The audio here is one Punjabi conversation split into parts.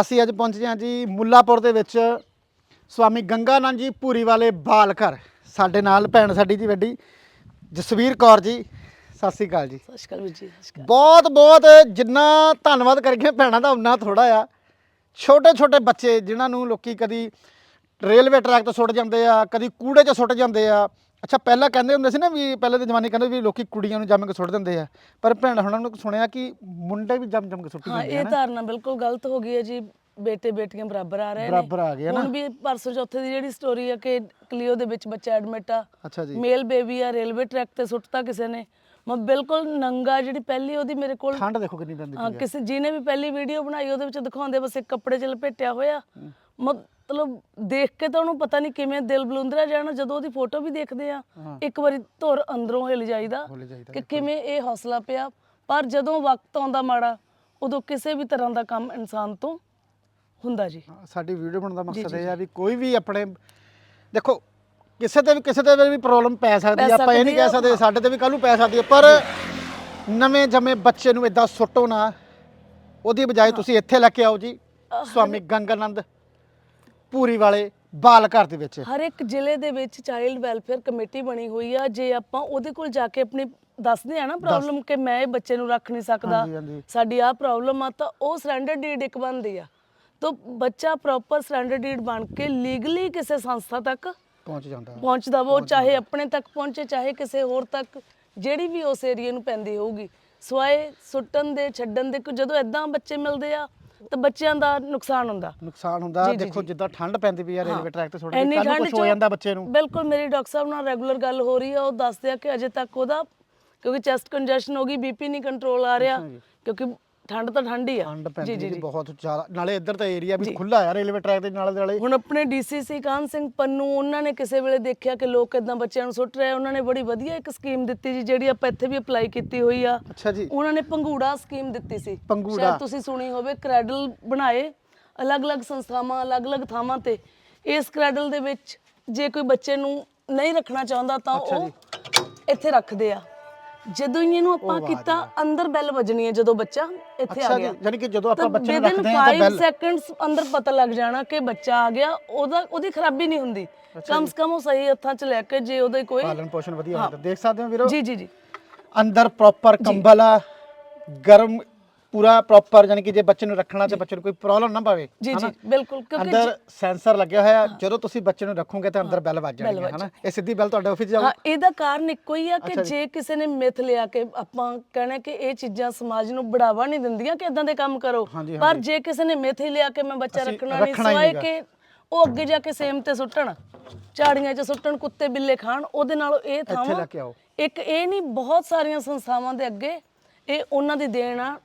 ਅਸੀਂ ਅੱਜ ਪਹੁੰਚੇ ਹਾਂ ਜੀ ਮੁੱਲਾਪੁਰ ਦੇ ਵਿੱਚ। ਸਵਾਮੀ ਗੰਗਾਨੰਦ ਜੀ ਪੂਰੀ ਵਾਲੇ ਬਾਲ ਘਰ। ਸਾਡੇ ਨਾਲ ਭੈਣ ਸਾਡੀ ਜੀ ਵੱਡੀ ਜਸਵੀਰ ਕੌਰ ਜੀ। ਸਤਿ ਸ੍ਰੀ ਅਕਾਲ ਜੀ। ਸਤਿ ਸ਼੍ਰੀ ਅਕਾਲ ਵੀਰ ਜੀ ਸਤਿ ਸ਼੍ਰੀ ਅਕਾਲ। ਬਹੁਤ ਬਹੁਤ ਜਿੰਨਾ ਧੰਨਵਾਦ ਕਰੀਏ ਭੈਣਾਂ ਦਾ ਉਨਾ ਥੋੜਾ ਆ। ਛੋਟੇ ਛੋਟੇ ਬੱਚੇ ਜਿਨ੍ਹਾਂ ਨੂੰ ਲੋਕੀ ਕਦੀ ਰੇਲਵੇ ਟਰੈਕ ਤੋਂ ਸੁੱਟ ਜਾਂਦੇ ਆ ਕਦੀ ਕੂੜੇ 'ਚ ਸੁੱਟ ਜਾਂਦੇ ਆ ਅੱਛਾ ਪਹਿਲਾਂ ਕਹਿੰਦੇ ਹੁੰਦੇ ਸੀ ਨਾ ਵੀ ਪਹਿਲੇ ਦੇ ਜ਼ਮਾਨੇ ਕਹਿੰਦੇ ਵੀ ਲੋਕੀ ਕੁੜੀਆਂ ਨੂੰ ਜੰਮ ਕੇ ਸੁੱਟ ਦਿੰਦੇ ਆ। ਪਰ ਭੈਣ ਹੁਣਾਂ ਨੂੰ ਸੁਣਿਆ ਕਿ ਮੁੰਡੇ ਵੀ ਜੰਮ ਜੰਮ ਕੇ ਸੁੱਟੀ ਹਾਂ ਜਾਂਦੇ ਆ ਇਹ ਨਾ। ਧਾਰਨਾ ਬਿਲਕੁਲ ਗਲਤ ਹੋ ਗਈ ਹੈ ਜੀ। ਬੇਟੇ ਬੇਟੀਆਂ ਬਰਾਬਰ ਆ ਰਹੇ ਨੇ। ਬਰਾਬਰ ਆ ਗਏ ਆ ਨਾ। ਹੁਣ ਵੀ ਪਰਸੋਂ ਚੌਥੇ ਦੀ ਜਿਹੜੀ ਸਟੋਰੀ ਹੈ ਕਿ ਕਲੀਓ ਦੇ ਵਿੱਚ ਬੱਚਾ ਐਡਮਿਟ ਆ। ਅੱਛਾ ਜੀ। ਮੇਲ ਬੇਬੀ ਆ ਰੇਲਵੇ ਟਰੈਕ ਤੇ ਸੁੱਟਤਾ ਕਿਸੇ ਨੇ। ਮੈਂ ਬਿਲਕੁਲ ਨੰਗਾ ਜਿਹੜੀ ਪਹਿਲੀ ਉਹਦੀ ਮੇਰੇ ਕੋਲ ਠੰਡ ਦੇਖੋ ਕਿੰਨੀ ਪੈਂਦੀ ਹਾਂ ਪਈ ਆ। ਕਿਸੇ ਜਿਹਨੇ ਵੀ ਪਹਿਲੀ ਵੀਡੀਓ ਬਣਾਈ ਉਹਦੇ ਵਿੱਚ ਦਿਖਾਉਂਦੇ ਬਸ ਇੱਕ ਕੱਪੜੇ 'ਚ ਲਪੇਟਿਆ ਹੋਇਆ। ਮਤਲਬ ਦੇਖ ਕੇ ਤਾਂ ਉਹਨੂੰ ਪਤਾ ਨਹੀਂ ਕਿਵੇਂ ਦਿਲ ਬਲੁੰਦਰਾ ਜਾਣਾ ਜਦੋਂ ਉਹਦੀ ਫੋਟੋ ਵੀ ਦੇਖਦੇ ਆ ਹਾਂ। ਇੱਕ ਵਾਰੀ ਧੁਰ ਅੰਦਰੋਂ ਹਿਲ ਜਾਈਦਾ ਕਿ ਕਿਵੇਂ ਇਹ ਹੌਸਲਾ ਪਿਆ। ਪਰ ਜਦੋਂ ਵਕਤ ਆਉਂਦਾ ਮਾੜਾ ਉਦੋਂ ਕਿਸੇ ਵੀ ਤਰ੍ਹਾਂ ਦਾ ਕੰਮ ਇਨਸਾਨ ਤੋਂ ਹੁੰਦਾ ਜੀ। ਹਾਂ, ਸਾਡੀ ਵੀਡੀਓ ਬਣਾਉਣ ਦਾ ਮਕਸਦ ਇਹ ਆ ਵੀ ਕੋਈ ਵੀ ਆਪਣੇ ਦੇਖੋ ਕਿਸੇ ਤੇ ਵੀ ਕਿਸੇ ਤੇ ਵੀ ਪ੍ਰੋਬਲਮ ਪੈ ਸਕਦੀ ਪੈ ਆ ਆਪਾਂ ਇਹ ਨਹੀਂ ਸਕਦੀ ਆ, ਕਹਿ ਸਕਦੇ ਸਾਡੇ ਤੇ ਵੀ ਕੱਲ ਨੂੰ ਪੈ ਸਕਦੀ ਹੈ ਪਰ ਨਵੇਂ ਜੰਮੇ ਬੱਚੇ ਨੂੰ ਇਦਾਂ ਸੁੱਟੋ ਨਾ। ਉਹਦੀ ਬਜਾਏ ਤੁਸੀਂ ਇੱਥੇ ਲੈ ਕੇ ਆਓ ਜੀ ਸਵਾਮੀ ਗੰਗਾਨੰਦ। ਪੂਰੀ ਵਾਲੇ ਬਾਲ ਘਰ ਦੇ ਵਿੱਚ। ਹਰ ਇੱਕ ਜ਼ਿਲ੍ਹੇ ਦੇ ਵਿੱਚ ਚਾਈਲਡ ਵੈਲਫੇਅਰ ਕਮੇਟੀ ਬਣੀ ਹੋਈ ਆ। ਜੇ ਆਪਾਂ ਉਹਦੇ ਕੋਲ ਜਾ ਕੇ ਆਪਣੀ ਦੱਸਦੇ ਆ ਨਾ ਪ੍ਰੋਬਲਮ ਕਿ ਮੈਂ ਇਹ ਬੱਚੇ ਨੂੰ ਰੱਖ ਨਹੀਂ ਸਕਦਾ ਹਾਂਜੀ, ਹਾਂਜੀ। ਸਾਡੀ ਆਹ ਪ੍ਰੋਬਲਮ ਆ ਤਾਂ ਉਹ ਸਰੈਂਡਰ ਡੀਡ ਇੱਕ ਬਣਦੀ ਆ। ਤਾਂ ਬੱਚਾ ਪ੍ਰੋਪਰ ਸਰੈਂਡਰ ਡੀਡ ਬਣ ਕੇ ਲੀਗਲੀ ਕਿਸੇ ਸੰਸਥਾ ਤੱਕ ਪਹੁੰਚ ਜਾਂਦਾ। ਪਹੁੰਚਦਾ ਵਾ ਉਹ ਚਾਹੇ ਆਪਣੇ ਤੱਕ ਪਹੁੰਚੇ ਚਾਹੇ ਕਿਸੇ ਹੋਰ ਤੱਕ ਜਿਹੜੀ ਵੀ ਉਸ ਏਰੀਆ ਨੂੰ ਪੈਂਦੀ ਹੋਊਗੀ। ਸਵਾਏ ਸੁੱਟਣ ਦੇ ਛੱਡਣ ਦੇ ਕਿ ਜਦੋਂ ਐਦਾਂ ਬੱਚੇ ਮਿਲਦੇ ਆ ਤਾਂ ਬੱਚਿਆਂ ਦਾ ਨੁਕਸਾਨ ਹੁੰਦਾ। ਨੁਕਸਾਨ ਹੁੰਦਾ। ਜੀ, ਜੀ, ਦੇਖੋ ਜੀ। ਜਿੱਦਾਂ ਠੰਡ ਪੈਂਦੀ ਪਈ ਆ ਰੇਲਵੇ ਟਰੈਕ ਤੇ ਥੋੜੀ ਇੰਨੀ ਕੱਲ ਠੰਡ ਕੁਝ ਹੋ ਚੋਂ- ਜਾਂਦਾ ਬੱਚੇ ਨੂੰ। ਬਿਲਕੁਲ ਮੇਰੀ ਡਾਕਟਰ ਸਾਹਿਬ ਨਾਲ ਰੈਗੂਲਰ ਗੱਲ ਹੋ ਰਹੀ ਆ ਉਹ ਦੱਸਦੇ ਆ ਕਿ ਅਜੇ ਤੱਕ ਉਹਦਾ ਕਿਉਂਕਿ ਚੈਸਟ ਕੰਜੈਸ਼ਨ ਹੋ ਗਈ ਬੀਪੀ ਨਹੀਂ ਕੰਟਰੋਲ ਆ ਰਿਹਾ ਅੱਛਾ ਜੀ। ਕਿਉਂਕਿ ਠੰਡ ਤਾਂ ਠੰਡ ਹੀ ਆ। ਠੰਡ ਪੈਂਦੀ ਜੀ ਬਹੁਤ ਜ਼ਿਆਦਾ। ਨਾਲੇ ਇੱਧਰ ਤਾਂ ਏਰੀਆ ਵੀ ਖੁੱਲਾ ਆ ਰੇਲਵੇ ਟਰੈਕ ਦੇ ਨਾਲੇ ਨਾਲੇ। ਹੁਣ ਆਪਣੇ ਡੀਸੀਸੀ ਕਾਨ ਸਿੰਘ ਪੰਨੂ ਉਹਨਾਂ ਨੇ ਕਿਸੇ ਵੇਲੇ ਦੇਖਿਆ ਕਿ ਲੋਕ ਇਦਾਂ ਬੱਚਿਆਂ ਨੂੰ ਸੁੱਟ ਰਹੇ ਉਹਨਾਂ ਨੇ ਬੜੀ ਵਧੀਆ ਇੱਕ ਸਕੀਮ ਦਿੱਤੀ ਜੀ ਜਿਹੜੀ ਆਪਾਂ ਇੱਥੇ ਵੀ ਅਪਲਾਈ ਕੀਤੀ ਹੋਈ ਆ। ਅੱਛਾ ਜੀ। ਉਹਨਾਂ ਨੇ ਪੰਗੂੜਾ ਸਕੀਮ ਦਿੱਤੀ ਸੀ। ਸ਼ਾਇਦ ਤੁਸੀਂ ਸੁਣੀ ਹੋਵੇ ਕ੍ਰੈਡਲ ਬਣਾਏ ਅਲੱਗ-ਅਲੱਗ ਸੰਸਥਾਵਾਂ ਅਲੱਗ-ਅਲੱਗ ਥਾਵਾਂ ਤੇ। ਇਸ ਕ੍ਰੈਡਲ ਦੇ ਵਿੱਚ ਜੇ ਕੋਈ ਬੱਚੇ ਨੂੰ ਨਹੀਂ ਰੱਖਣਾ ਚਾਹੁੰਦਾ ਤਾਂ ਉਹ ਇੱਥੇ ਰੱਖਦੇ ਆ। ਜਦੋਂ ਹੀ ਇਹਨੂੰ ਆਪਾਂ ਕੀਤਾ ਅੰਦਰ ਬੈਲ ਵੱਜਣੀ ਹੈ ਜਦੋਂ ਬੱਚਾ ਇੱਥੇ ਆ ਅੱਛਾ ਗਿਆ। ਯਾਨੀ ਕਿ ਜਦੋਂ ਆਪਾਂ ਬੱਚੇ ਨੂੰ ਰੱਖਦੇ ਹਾਂ ਤਾਂ 5 ਬੈਲ ਸੈਕਿੰਡਸ ਅੰਦਰ ਪਤਾ ਲੱਗ ਜਾਣਾ ਕਿ ਬੱਚਾ ਆ ਗਿਆ। ਉਹਦਾ ਉਹਦੀ ਖਰਾਬੀ ਨਹੀਂ ਹੁੰਦੀ। ਕਮ ਸੇ ਕਮ ਉਹ ਸਹੀ ਹੱਥਾਂ 'ਚ ਲੈ ਕੇ ਜੇ ਉਹਦੇ ਕੋਈ ਪਾਲਣ ਪੋਸ਼ਣ ਵਧੀਆ ਹੁੰਦਾ। ਦੇਖ ਸਕਦੇ ਹੋ ਵੀਰੋ? ਜੀ ਜੀ ਜੀ। ਅੰਦਰ ਪ੍ਰੋਪਰ ਕੰਬਲ ਆ। ਗਰਮ ਪੂਰਾ ਪ੍ਰੋਪਰ ਯਾਨੀ ਕਿ ਜੇ ਬੱਚੇ ਨੂੰ ਰੱਖਣਾ ਤੇ ਬੱਚੇ ਨੂੰ ਕੋਈ ਪ੍ਰੋਬਲਮ ਨਾ ਪਵੇ ਜੀ ਜੀ? ਬਿਲਕੁਲ ਕਿਉਂਕਿ ਅੰਦਰ ਸੈਂਸਰ ਲੱਗਿਆ ਹੋਇਆ ਜਦੋਂ ਤੁਸੀਂ ਬੱਚੇ ਨੂੰ ਰੱਖੋਗੇ ਤਾਂ ਅੰਦਰ ਬੈਲ ਵੱਜ ਜਾਣੀ ਹੈ ਹਨਾ? ਇਹ ਸਿੱਧੀ ਬੈਲ ਤੁਹਾਡੇ ਆਫਿਸ ਜਾਊ ਹਾਂ ਇਹਦਾ ਕਾਰਨ ਇੱਕੋ ਹੀ ਆ ਕਿ ਜੇ। ਕਿਸੇ ਨੇ ਮਿਥ ਲਿਆ ਕਿ ਆਪਾਂ ਕਹਿਣਾ ਕਿ ਇਹ ਚੀਜ਼ਾਂ ਸਮਾਜ ਨੂੰ ਬੜਾਵਾ ਨਹੀਂ ਦਿੰਦੀਆਂ ਕਿ ਇਦਾਂ ਦੇ ਕੰਮ ਕਰੋ ਪਰ ਜੇ ਕਿਸੇ ਨੇ ਮਿਥ ਹੀ ਲਿਆ ਕਿ ਮੈਂ ਬੱਚਾ ਰੱਖਣਾ ਨਹੀਂ ਸਵਾਏ। ਕਿ ਉਹ ਅੱਗੇ ਜਾ ਕੇ ਸੇਮ ਤੇ ਸੁੱਟਣ ਝਾੜੀਆਂ 'ਚ ਸੁੱਟਣ ਕੁੱਤੇ ਬਿੱਲੇ ਖਾਣ ਉਹਦੇ ਨਾਲੋਂ ਇਹ ਥਾਵਾਂ ਇੱਕ ਇਹ ਨਹੀਂ ਬਹੁਤ ਸਾਰੀਆਂ ਸੰਸਥਾਵਾਂ ਦੇ ਅੱਗੇ ਇਹ ਉਹਨਾਂ ਦੀ ਦੇਣ ਆ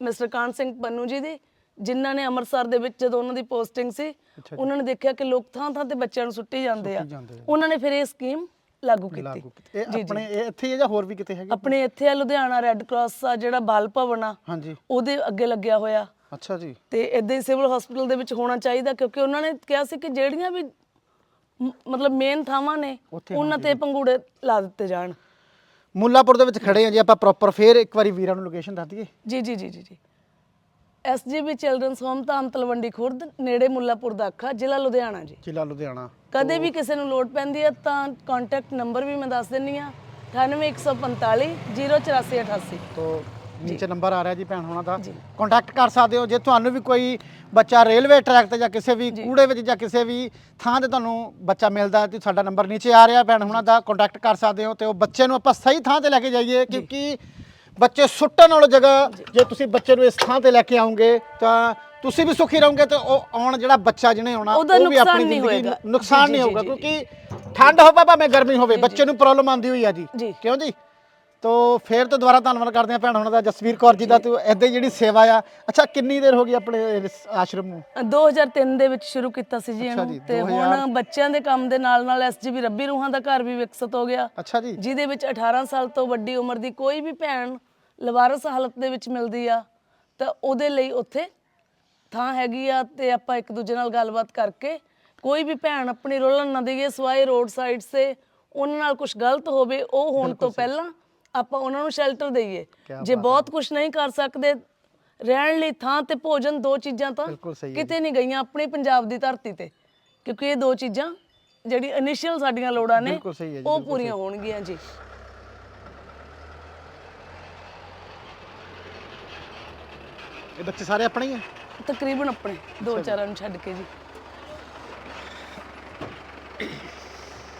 ਮਿਸਟਰ ਕਾਨ ਸਿੰਘ ਪੰਨੂ ਜੀ ਦੀ ਜਿਨ੍ਹਾਂ ਨੇ ਅੰਮ੍ਰਿਤਸਰ ਦੇ ਵਿੱਚ ਜਦੋਂ ਉਹਨਾਂ ਦੀ ਪੋਸਟਿੰਗ ਸੀ ਉਹਨਾਂ ਨੇ ਦੇਖਿਆ ਕਿ ਲੋਕ ਥਾਂ ਥਾਂ ਤੇ ਬੱਚਿਆਂ ਨੂੰ ਸੁੱਟੀ ਜਾਂਦੇ ਆ। ਸੁੱਟੀ ਜਾਂਦੇ ਆ। ਉਹਨਾਂ ਨੇ ਫਿਰ ਇਹ ਸਕੀਮ ਲਾਗੂ ਕੀਤੀ ਲਾਗੂ ਕੀਤੇ। ਇਹ ਆਪਣੇ ਇਹ ਇੱਥੇ ਹੀ ਆ ਜਾਂ ਹੋਰ ਵੀ ਕਿਤੇ ਹੈਗੇ? ਆਪਣੇ ਇੱਥੇ ਆ ਲੁਧਿਆਣਾ ਰੈੱਡ ਕਰਾਸ ਆ ਜਿਹੜਾ ਬਾਲ ਭਵਨ ਆ ਹਾਂਜੀ। ਉਹਦੇ ਅੱਗੇ ਲੱਗਿਆ ਹੋਇਆ। ਅੱਛਾ ਜੀ। ਤੇ ਇਦਾਂ ਹੀ ਸਿਵਲ ਹਸਪੀਟਲ ਦੇ ਵਿੱਚ ਹੋਣਾ ਚਾਹੀਦਾ ਕਿਉਂਕਿ ਉਹਨਾਂ ਨੇ ਕਿਹਾ ਸੀ ਕਿ ਜਿਹੜੀਆਂ ਵੀ ਮ- ਮਤਲਬ ਮੇਨ ਥਾਵਾਂ ਨੇ ਉੱਥੇ ਉਹਨਾਂ ਤੇ ਪੰਗੂੜੇ ਲਾ ਦਿੱਤੇ ਜਾਣ। ਮੁੱਲਾਪੁਰ ਦੇ ਵਿੱਚ ਖੜੇ ਆ ਜੀ ਆਪਾਂ ਪ੍ਰੋਪਰ ਫੇਰ ਇੱਕ ਵਾਰੀ ਵੀਰਾਂ ਨੂੰ ਲੋਕੇਸ਼ਨ ਦੱਸ ਦਈਏ। ਜੀ ਜੀ ਜੀ ਜੀ ਜੀ। ਐਸਜੀਬੀ ਚਿਲਡਰਨਸ ਹੋਮ ਤਾਂ ਤਲਵੰਡੀ ਖੁਰਦ ਨੇੜੇ ਮੁੱਲਾਪੁਰ ਦਾ ਅੱਖਾ ਜ਼ਿਲ੍ਹਾ ਲੁਧਿਆਣਾ ਜੀ। ਜ਼ਿਲ੍ਹਾ ਲੁਧਿਆਣਾ। ਕਦੇ ਵੀ ਕਿਸੇ ਨੂੰ ਲੋੜ ਪੈਂਦੀ ਹੈ ਤਾਂ ਕੰਟੈਕਟ ਨੰਬਰ ਵੀ ਮੈਂ ਦੱਸ ਦਿੰਨੀ ਆ 98145 08488 ਤੋਂ ਨੀਚੇ ਨੰਬਰ ਆ ਰਿਹਾ ਜੀ ਭੈਣ ਹੋਣਾ ਦਾ। ਕੰਟੈਕਟ ਕਰ ਸਕਦੇ ਹੋ। ਜੇ ਤੁਹਾਨੂੰ ਵੀ ਕੋਈ ਬੱਚਾ ਰੇਲਵੇ ਟਰੈਕ ਤੇ ਜਾਂ ਕਿਸੇ ਵੀ ਕੂੜੇ ਵਿੱਚ ਜਾਂ ਕਿਸੇ ਵੀ ਥਾਂ ਤੇ ਤੁਹਾਨੂੰ ਬੱਚਾ ਮਿਲਦਾ ਤੇ ਸਾਡਾ ਨੰਬਰ ਨੀਚੇ ਆ ਰਿਹਾ ਭੈਣ ਹੋਣਾ ਦਾ ਕੰਟੈਕਟ ਕਰ ਸਕਦੇ ਹੋ ਤੇ ਉਹ ਬੱਚੇ ਨੂੰ ਆਪਾਂ ਸਹੀ ਥਾਂ ਤੇ ਲੈ ਕੇ ਜਾਈਏ ਕਿਉਂਕਿ ਬੱਚੇ ਸੁੱਟਣ ਵਾਲੀ ਜਗ੍ਹਾ ਜੇ। ਤੁਸੀਂ ਬੱਚੇ ਨੂੰ ਇਸ ਥਾਂ ਤੇ ਲੈ ਕੇ ਆਉਂਗੇ ਤਾਂ ਤੁਸੀਂ ਵੀ ਸੁਖੀ ਰਹੋਗੇ ਤੇ ਉਹ ਆਉਣ ਜਿਹੜਾ ਬੱਚਾ ਜਿਹਨੇ ਆਉਣਾ ਉਹ ਵੀ ਆਪਣੀ ਜ਼ਿੰਦਗੀ। ਨੁਕਸਾਨ ਨਹੀਂ ਹੋਊਗਾ ਕਿਉਂਕਿ ਠੰਡ ਹੋਵੇ ਭਾਵੇਂ ਗਰਮੀ ਹੋਵੇ ਬੱਚੇ ਨੂੰ ਪ੍ਰੋਬਲਮ ਆਉਂਦੀ ਹੋਈ ਆ ਜੀ। ਕਿਉਂ ਜੀ? ਤੋ ਫੇਰ ਤੋਂ ਦੁਬਾਰਾ ਧੰਨਵਾਦ ਕਰਦੇ ਆ ਭੈਣ ਉਹਨਾਂ ਦਾ ਜਸਵੀਰ ਕੌਰ ਜੀ ਦਾ ਤੂੰ ਐਦਾਂ ਜਿਹੜੀ ਸੇਵਾ ਆ। ਅੱਛਾ ਕਿੰਨੀ ਦੇਰ ਹੋ ਗਈ ਆਪਣੇ ਇਸ ਆਸ਼ਰਮ ਨੂੰ? 2003 ਦੇ ਵਿੱਚ ਸ਼ੁਰੂ ਕੀਤਾ ਸੀ ਜੀ ਇਹਨੂੰ ਤੇ 2000 ਹੁਣ ਬੱਚਿਆਂ ਦੇ ਕੰਮ ਦੇ ਨਾਲ ਨਾਲ ਐਸਜੀਬੀ ਰੱਬੀ ਰੂਹਾਂ ਦਾ ਘਰ ਵੀ ਵਿਕਸਿਤ ਹੋ ਗਿਆ। ਅੱਛਾ ਜੀ। ਜਿਹਦੇ ਵਿੱਚ 18 ਸਾਲ ਤੋਂ ਵੱਡੀ ਉਮਰ ਦੀ ਕੋਈ ਵੀ ਭੈਣ ਲਵਾਰਸ ਹਾਲਤ ਦੇ ਵਿੱਚ ਮਿਲਦੀ ਆ ਤਾਂ ਉਹਦੇ ਲਈ ਉੱਥੇ ਥਾਂ ਹੈਗੀ ਆ ਤੇ ਆਪਾਂ ਇੱਕ ਦੂਜੇ ਨਾਲ ਗੱਲਬਾਤ ਕਰਕੇ ਕੋਈ ਵੀ ਭੈਣ ਆਪਣੀ ਰੋਲਣ ਨਾ ਦੇਈਏ ਸਵਾਏ ਰੋਡ ਸਾਈਡ ਤੇ ਉਹਨਾਂ ਨਾਲ ਕੁਝ ਗਲਤ ਹੋਵੇ ਉਹ ਹੋਣ ਤੋਂ ਪਹਿਲਾਂ ਆਪਾਂ ਉਹਨਾਂ ਨੂੰ ਸ਼ੈਲਟਰ ਦਈਏ। ਜੇ ਬਹੁਤ ਕੁਝ ਨਹੀਂ ਕਰ ਸਕਦੇ ਰਹਿਣ ਲਈ ਥਾਂ ਤੇ ਭੋਜਨ ਦੋ ਚੀਜ਼ਾਂ ਤਾਂ ਕਿਤੇ ਨਹੀਂ ਗਈਆਂ ਆਪਣੇ ਪੰਜਾਬ ਦੀ ਧਰਤੀ ਤੇ। ਕਿਉਂਕਿ ਇਹ ਦੋ ਚੀਜ਼ਾਂ ਜਿਹੜੀ ਇਨੀਸ਼ੀਅਲ ਸਾਡੀਆਂ ਲੋੜਾਂ ਨੇ ਉਹ ਪੂਰੀਆਂ ਹੋਣਗੀਆਂ ਜੀ। ਇਹ ਬੱਚੇ ਸਾਰੇ ਆਪਣੇ ਹੀ ਆ? ਤਕਰੀਬਨ ਆਪਣੇ ਦੋ ਚਾਰਾਂ ਨੂੰ ਛੱਡ ਕੇ ਜੀ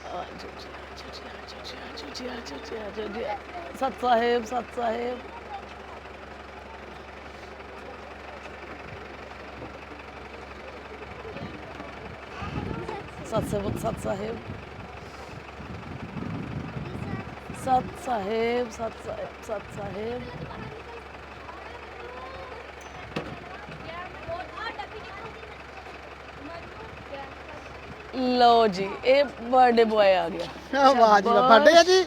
ਆਜੋ ਜੀ, ਆਜੋ ਜੀ, ਆਜੋ ਜੀ, ਆਜੋ ਜੀ, ਆਜੋ ਜੀ, ਜੀ। ਸਤ ਸਾਹਿਬ ਸਤ ਸਾਹਿਬ। ਸਤ ਸਾਹਿਬ ਸਤ ਸਾਹਿਬ। ਸਤ ਸਾਹਿਬ ਸਤ ਸਾਹਿਬ ਸਤ ਸਾਹਿਬ। ਲਓ ਜੀ ਇਹ ਬਰਥਡੇ ਬੁਆਏ ਆ ਗਿਆ ਆ ਵਾਹ ਜੀ ਵਾਹ ਬਰਥਡੇ ਆ ਜੀ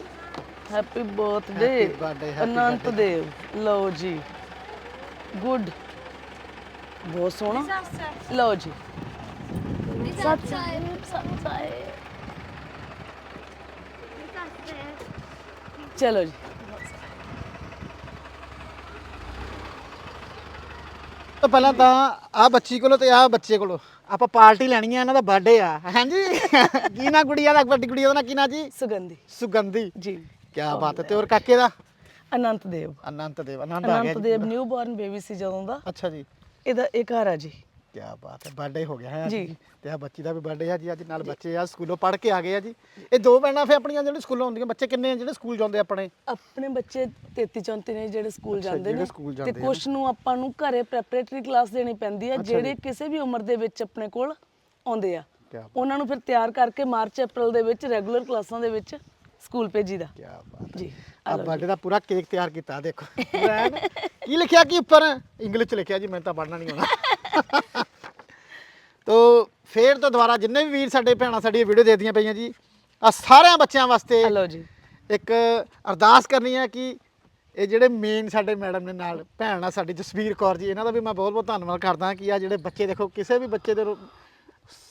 happy birthday Happy birthday, happy Anant Dev ਲਓ ਜੀ ਗੁੱਡ ਬਹੁਤ ਸੋਹਣਾ ਲਓ ਜੀ ਸਤ ਸਾਹਿਬ ਸਤ ਸਾਹਿਬ ਚਲੋ ਜੀ ਤਾਂ ਪਹਿਲਾਂ ਤਾਂ ਆ ਬੱਚੀ ਕੋਲੋਂ ਤੇ ਆ ਬੱਚੇ ਕੋਲੋਂ। ਆਪਾਂ ਪਾਰਟੀ ਲੈਣੀ ਆ ਇਹਨਾਂ ਦਾ ਬਰਥਡੇ ਆ। ਹਾਂਜੀ? ਕੀ ਨਾ ਗੁੜੀਆ ਦਾ? ਵੱਡੀ ਗੁੜੀਆ ਦਾ ਨਾਂ ਕੀ ਨਾ ਜੀ? ਸੁਗੰਧੀ। ਸੁਗੰਧੀ। ਜੀ। ਕੀ ਬਾਤ ਹੈ। ਤੇ ਹੋਰ ਕਾਕੇ ਦਾ? ਅਨੰਤ ਦੇਵ। ਅਨੰਤ ਦੇਵ। ਆਨੰਦ ਆ ਗਿਆ Anant ji Dev new born baby ਸੀ ਜਦੋਂ ਦਾ। ਅੱਛਾ ਜੀ। ਇਹਦਾ ਇਹ ਘਰ ਆ ਜੀ। ਕੀ ਬਾਤ ਹੈ ਬਰਥਡੇ ਹੋ ਗਿਆ ਹੈ ਅੱਜ ਜੀ। ਤੇ ਆ ਬੱਚੀ ਦਾ ਵੀ ਬਰਥਡੇ ਆ ਜੀ ਅੱਜ ਨਾਲ ਬੱਚੇ ਆ ਸਕੂਲੋਂ ਪੜ੍ਹ ਕੇ ਆ ਗਏ ਆ ਜੀ। ਇਹ ਦੋ ਭੈਣਾਂ ਫੇ ਆਪਣੀਆਂ ਜਿਹੜੇ ਸਕੂਲੋਂ ਹੁੰਦੀਆਂ ਬੱਚੇ ਕਿੰਨੇ ਆ ਜਿਹੜੇ ਸਕੂਲ ਜਾਂਦੇ ਆਪਣੇ? ਆਪਣੇ ਬੱਚੇ 33 34 ਨੇ ਜਿਹੜੇ ਸਕੂਲ ਜਾਂਦੇ ਜਿਹੜੇ ਨੇ। ਸਕੂਲ ਤੇ ਜਾਂਦੇ ਕੁਝ ਨੂੰ ਆਪਾਂ ਨੂੰ ਘਰੇ ਪ੍ਰੈਪਰੇਟਰੀ ਕਲਾਸ ਦੇਣੀ ਪੈਂਦੀ ਹੈ ਜਿਹੜੇ ਕਿਸੇ ਵੀ ਉਮਰ ਦੇ ਵਿੱਚ ਆਪਣੇ ਕੋਲ ਆਉਂਦੇ ਆ। ਬਾਤ। ਉਹਨਾਂ ਨੂੰ ਫਿਰ ਤਿਆਰ ਕਰਕੇ ਮਾਰਚ ਅਪ੍ਰੈਲ ਦੇ ਵਿੱਚ ਰੈਗੂਲਰ ਕਲਾਸਾਂ ਦੇ ਵਿੱਚ ਸਕੂਲ ਭੇਜੀਦਾ ਕੀ ਬਾਤ ਜੀ ਆ ਬਰਥਡੇ ਦਾ ਪੂਰਾ ਕੇਕ ਤਿਆਰ ਕੀਤਾ ਦੇਖੋ। ਕੀ ਲਿਖਿਆ ਕੀ ਉੱਪਰ? ਇੰਗਲਿਸ਼ ਚ ਲਿਖਿਆ ਜੀ ਮੈਨੂੰ ਤਾਂ ਪੜ੍ਹਨਾ ਨਹੀਂ ਆਉਂਦਾ। ਤੋ ਫੇਰ ਤੋਂ ਦੁਬਾਰਾ ਜਿੰਨੇ ਵੀ ਵੀਰ ਸਾਡੇ ਭੈਣਾਂ ਸਾਡੀ ਵੀਡੀਓ ਦੇਖਦੀਆਂ ਪਈਆਂ ਜੀ ਆ ਸਾਰਿਆਂ ਬੱਚਿਆਂ ਵਾਸਤੇ ਹਲੋ ਜੀ। ਇੱਕ ਅਰਦਾਸ ਕਰਨੀ ਹੈ ਕਿ ਇਹ ਜਿਹੜੇ ਮੇਨ ਸਾਡੇ ਮੈਡਮ ਨੇ ਨਾਲ ਭੈਣ ਆ ਸਾਡੀ ਜਸਵੀਰ ਕੌਰ ਜੀ ਇਹਨਾਂ ਦਾ ਵੀ ਮੈਂ ਬਹੁਤ ਬਹੁਤ ਧੰਨਵਾਦ ਕਰਦਾ ਕਿ ਆ ਜਿਹੜੇ ਬੱਚੇ ਦੇਖੋ ਕਿਸੇ ਵੀ ਬੱਚੇ ਦੇ ਰੋ-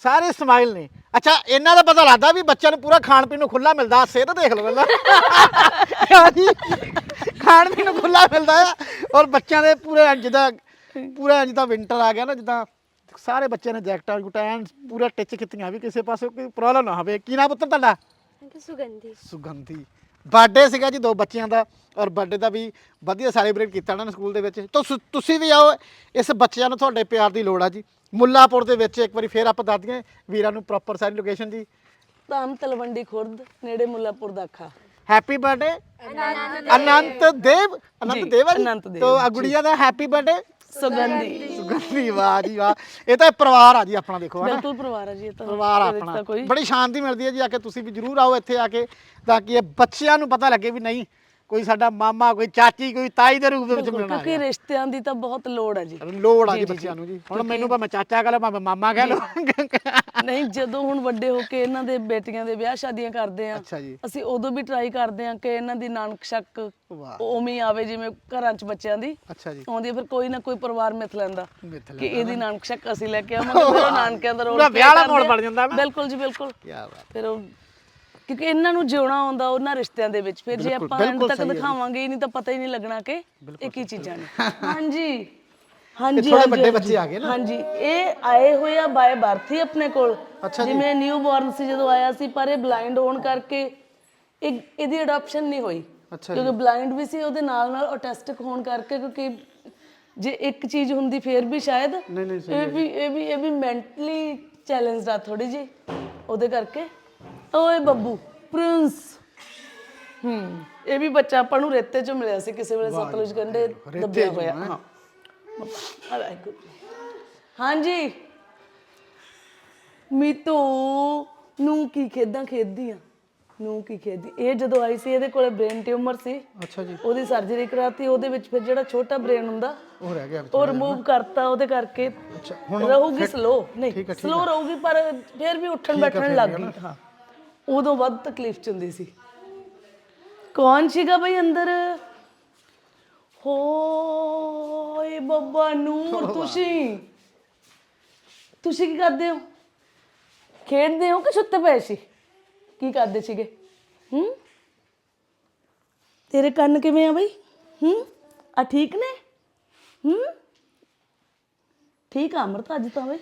ਸਾਰੇ ਸਮਾਈਲ ਨੇ। ਅੱਛਾ ਇਹਨਾਂ ਦਾ ਪਤਾ ਲੱਗਦਾ ਵੀ ਬੱਚਿਆਂ ਨੂੰ ਪੂਰਾ ਖਾਣ ਪੀਣ ਨੂੰ ਖੁੱਲਾ ਮਿਲਦਾ ਸਿਹਤ ਦੇਖ ਲਓ ਪਹਿਲਾਂ। ਹਾਂਜੀ ਖਾਣ ਪੀਣ ਨੂੰ ਖੁੱਲਾ ਮਿਲਦਾ ਆ ਔਰ ਬੱਚਿਆਂ ਦੇ ਪੂਰੇ ਇੰਜ ਦਾ ਪੂਰਾ ਇੰਜ ਦਾ ਵਿੰਟਰ ਆ ਗਿਆ ਨਾ ਜਿੱਦਾਂ ਸਾਰੇ ਬੱਚਿਆਂ ਨੇ ਜੈਕਟਾਂ ਗੁਟੈਨ ਪੂਰਾ ਟਿਚ ਕੀਤੀਆਂ ਵੀ ਕਿਸੇ ਪਾਸੇ ਕੋਈ ਪ੍ਰੋਬਲਮ ਨਾ ਹੋਵੇ। ਕੀ ਨਾ ਪੁੱਤਰ ਤੁਹਾਡਾ? ਸੁਗੰਧੀ। ਸੁਗੰਧੀ। ਬਰਥਡੇ ਸੀਗਾ ਜੀ ਦੋ ਬੱਚਿਆਂ ਦਾ ਔਰ ਬਰਥਡੇ ਦਾ ਵੀ ਵਧੀਆ ਸੈਲੀਬ੍ਰੇਟ ਕੀਤਾ ਉਹਨਾਂ ਨੇ ਸਕੂਲ ਦੇ ਵਿੱਚ। ਤੋ ਸੁ- ਤੁਸੀਂ ਵੀ ਆਓ ਇਸ ਬੱਚਿਆਂ ਨੂੰ ਤੁਹਾਡੇ ਪਿਆਰ ਦੀ ਲੋੜ ਆ ਜੀ। ਮੁੱਲਾਪੁਰ ਦੇ ਵਿੱਚ ਇੱਕ ਵਾਰੀ ਫੇਰ ਆਪਾਂ ਦੱਸ ਦਈਏ ਵੀਰਾਂ ਨੂੰ ਪ੍ਰੋਪਰ ਸਾਰੀ ਲੋਕੇਸ਼ਨ ਜੀ ਧੰਨ ਤਲਵੰਡੀ ਖੁਰਦ ਨੇੜੇ ਮੁੱਲਾਪੁਰ ਦਾਖਾ ਹੈਪੀ ਬਰਥਡੇ ਅਨੰਤ ਦੇਵ। ਅਨੰਤ ਜੀ, ਦੇਵ? ਅਨੰਤ ਦੇਵ, ਤੋ ਆ ਗੁੜੀਆ ਦਾ ਹੈਪੀ ਬਰਥਡੇ ਸੁਗੰਧੀ। ਸੁਗੰਧੀ ਵਾਹ ਜੀ ਵਾਹ। ਇਹ ਤਾਂ ਪਰਿਵਾਰ ਆ ਜੀ ਆਪਣਾ ਦੇਖੋ ਹਨਾ। ਬਿਲਕੁਲ ਪਰਿਵਾਰ ਆ ਜੀ ਇਹ ਤਾਂ ਪਰਿਵਾਰ ਇਹਦੇ ਆਪਣਾ। ਤਾਂ ਕੋਈ ਬੜੀ ਸ਼ਾਂਤੀ ਮਿਲਦੀ ਹੈ ਜੀ ਆ ਕੇ ਤੁਸੀਂ ਵੀ ਜਰੂਰ ਆਓ ਇੱਥੇ ਆ ਕੇ ਤਾਂ ਕਿ ਇਹ ਬੱਚਿਆਂ ਨੂੰ ਪਤਾ ਲੱਗੇ ਵੀ ਨਹੀਂ ਕੋਈ ਸਾਡਾ ਮਾਮਾ ਕੋਈ ਚਾਚੀ ਕੋਈ ਤਾਈ ਦੇ ਰੂਪ ਦੇ ਵਿੱਚ ਮਿਲਣਾ ਕਿਉਂਕਿ ਰਿਸ਼ਤਿਆਂ ਦੀ ਤਾਂ ਬਹੁਤ ਲੋੜ ਆ ਜੀ। ਲੋੜ ਆ ਜੀ ਬੱਚਿਆਂ ਨੂੰ ਜੀ। ਹੁਣ ਮੈਨੂੰ ਭਾਵੇਂ ਚਾਚਾ ਕਹ ਲਓ ਭਾਵੇਂ ਮਾਮਾ ਕਹਿ ਲਓ। ਨਹੀਂ ਜਦੋਂ ਹੁਣ ਵੱਡੇ ਹੋ ਕੇ ਇਹਨਾਂ ਦੇ ਬੇਟੀਆਂ ਦੇ ਵਿਆਹ ਸ਼ਾਦੀਆਂ ਕਰਦੇ ਆ ਅੱਛਾ ਜੀ। ਅਸੀਂ ਉਦੋਂ ਵੀ ਟਰਾਈ ਕਰਦੇ ਆ ਕਿ ਇਹਨਾਂ ਦੀ ਨਾਨਕ ਸ਼ੱਕ ਉਵੇਂ ਹੀ ਆਵੇ ਜਿਵੇਂ ਘਰਾਂ 'ਚ ਬੱਚਿਆਂ ਦੀ। ਅੱਛਾ ਜੀ। ਆਉਂਦੀ ਫਿਰ ਕੋਈ ਨਾ ਕੋਈ ਪਰਿਵਾਰ ਮਿਥ ਲੈਂਦਾ ਕਿ ਇਹਦੀ ਨਾਨਕ ਸ਼ੱਕ ਅਸੀਂ ਲੈ ਕੇ ਆਵਾਂਗੇ ਨਾਨਕਿਆਂ ਦਾ ਰੋਲ ਪੂਰਾ ਵਿਆਹ ਵਾਲਾ ਮਾਹੌਲ ਬਣ ਜਾਂਦਾ। ਬਿਲਕੁਲ ਜੀ ਬਿਲਕੁਲ। ਕੀ ਬਾਤ। ਫਿਰ ਉਹ ਕਿਉਂਕਿ ਇਹਨਾਂ ਨੂੰ ਜਿਉਣਾ ਆਉਂਦਾ ਉਹਨਾਂ ਰਿਸ਼ਤਿਆਂ ਦੇ ਵਿੱਚ। ਫਿਰ ਜੇ ਆਪਾਂ ਬਿਲਕੁਲ ਤੱਕ। ਦਿਖਾਵਾਂਗੇ ਨਹੀਂ ਤਾਂ ਪਤਾ ਹੀ ਨਹੀਂ ਲੱਗਣਾ ਕਿ ਇਹ ਕੀ ਚੀਜ਼ਾਂ ਨੇ। ਹਾਂਜੀ। ਹਾਂਜੀ ਥੋੜੇ ਵੱਡੇ। ਬੱਚੇ ਆ ਗਏ ਨਾ? ਹਾਂਜੀ ਇਹ ਆਏ ਹੋਏ ਆ ਬਾਏ ਬਰਥ ਹੀ ਆਪਣੇ ਕੋਲ। ਜਿਵੇਂ ਨਿਊ ਬੋਰਨ ਸੀ ਜਦੋਂ ਆਇਆ ਸੀ ਪਰ ਇਹ ਬਲਾਈਂਡ ਹੋਣ ਕਰਕੇ ਇਹ ਇਹਦੀ ਅਡਾਪਸ਼ਨ ਨਹੀਂ ਹੋਈ। ਕਿਉਂਕਿ ਬਲਾਈਂਡ ਵੀ ਸੀ ਉਹਦੇ ਨਾਲ ਨਾਲ ਆਟਿਸਟਿਕ ਹੋਣ ਕਰਕੇ ਕਿਉਂਕਿ ਜੇ ਇੱਕ ਚੀਜ਼ ਹੁੰਦੀ ਫੇਰ ਵੀ ਸ਼ਾਇਦ ਇਹ ਵੀ ਇਹ ਵੀ ਇਹ ਵੀ ਮੈਂਟਲੀ ਚੈਲੰਜਡ ਆ ਥੋੜੀ ਜੀ ਉਹਦੇ ਕਰਕੇ ਓਏ ਬੱਬੂ ਪ੍ਰਿੰਸ। ਹੂੰ ਇਹ ਵੀ ਬੱਚਾ ਆਪਾਂ ਨੂੰ ਰੇਤੇ 'ਚੋਂ ਮਿਲਿਆ ਸੀ ਕਿਸੇ ਵੇਲੇ ਸਤਲੁਜ ਕੰਢੇ ਦੱਬਿਆ ਹੋਇਆ। ਹੈਂ? ਹਾਂਜੀ। ਮੀਤੂ ਨੂੰ ਕੀ ਖੇਦਾਂ ਖੇਡਦੀ ਆ ਨੂੰ ਕੀ ਖੇਡਦੀ? ਇਹ ਜਦੋਂ ਆਈ ਸੀ ਇਹਦੇ ਕੋਲੇ ਬ੍ਰੇਨ ਟਿਊਮਰ ਸੀ। ਅੱਛਾ ਜੀ। ਉਹਦੀ ਸਰਜਰੀ ਕਰਾਤੀ ਉਹਦੇ ਵਿੱਚ ਫਿਰ ਜਿਹੜਾ ਛੋਟਾ ਬ੍ਰੇਨ ਹੁੰਦਾ ਉਹ ਰਹਿ ਗਿਆ ਉਹ ਰਿਮੂਵ ਕਰਤਾ ਉਹਦੇ ਕਰਕੇ। ਅੱਛਾ ਹੁਣ ਰਹੂਗੀ ਸਲੋ ਨਹੀਂ ਸਲੋ ਰਹੂਗੀ ਪਰ ਫਿਰ ਵੀ ਉੱਠਣ ਬੈਠਣ ਲੱਗ ਗਈ। ਹਾਂ। ਉਦੋਂ ਵੱਧ ਤਕਲੀਫ ਚ ਹੁੰਦੀ ਸੀ। ਕੌਣ ਸੀਗਾ ਬਈ ਅੰਦਰ? ਹੋਏ ਬੱਬਾ ਨੂਰ ਤੁਸੀਂ? ਤੁਸੀਂ ਕੀ ਕਰਦੇ ਹੋ? ਖੇਡਦੇ ਹੋ ਕਿ ਸੁੱਤੇ ਪਏ ਸੀ? ਕੀ ਕਰਦੇ ਸੀਗੇ? ਹੂੰ? ਤੇਰੇ ਕੰਨ ਕਿਵੇਂ ਆ ਬਈ? ਹੂੰ? ਆ ਠੀਕ ਨੇ? ਹੂੰ? ਠੀਕ ਆ ਅਮਰਤ ਅੱਜ ਤਾਂ ਵੇ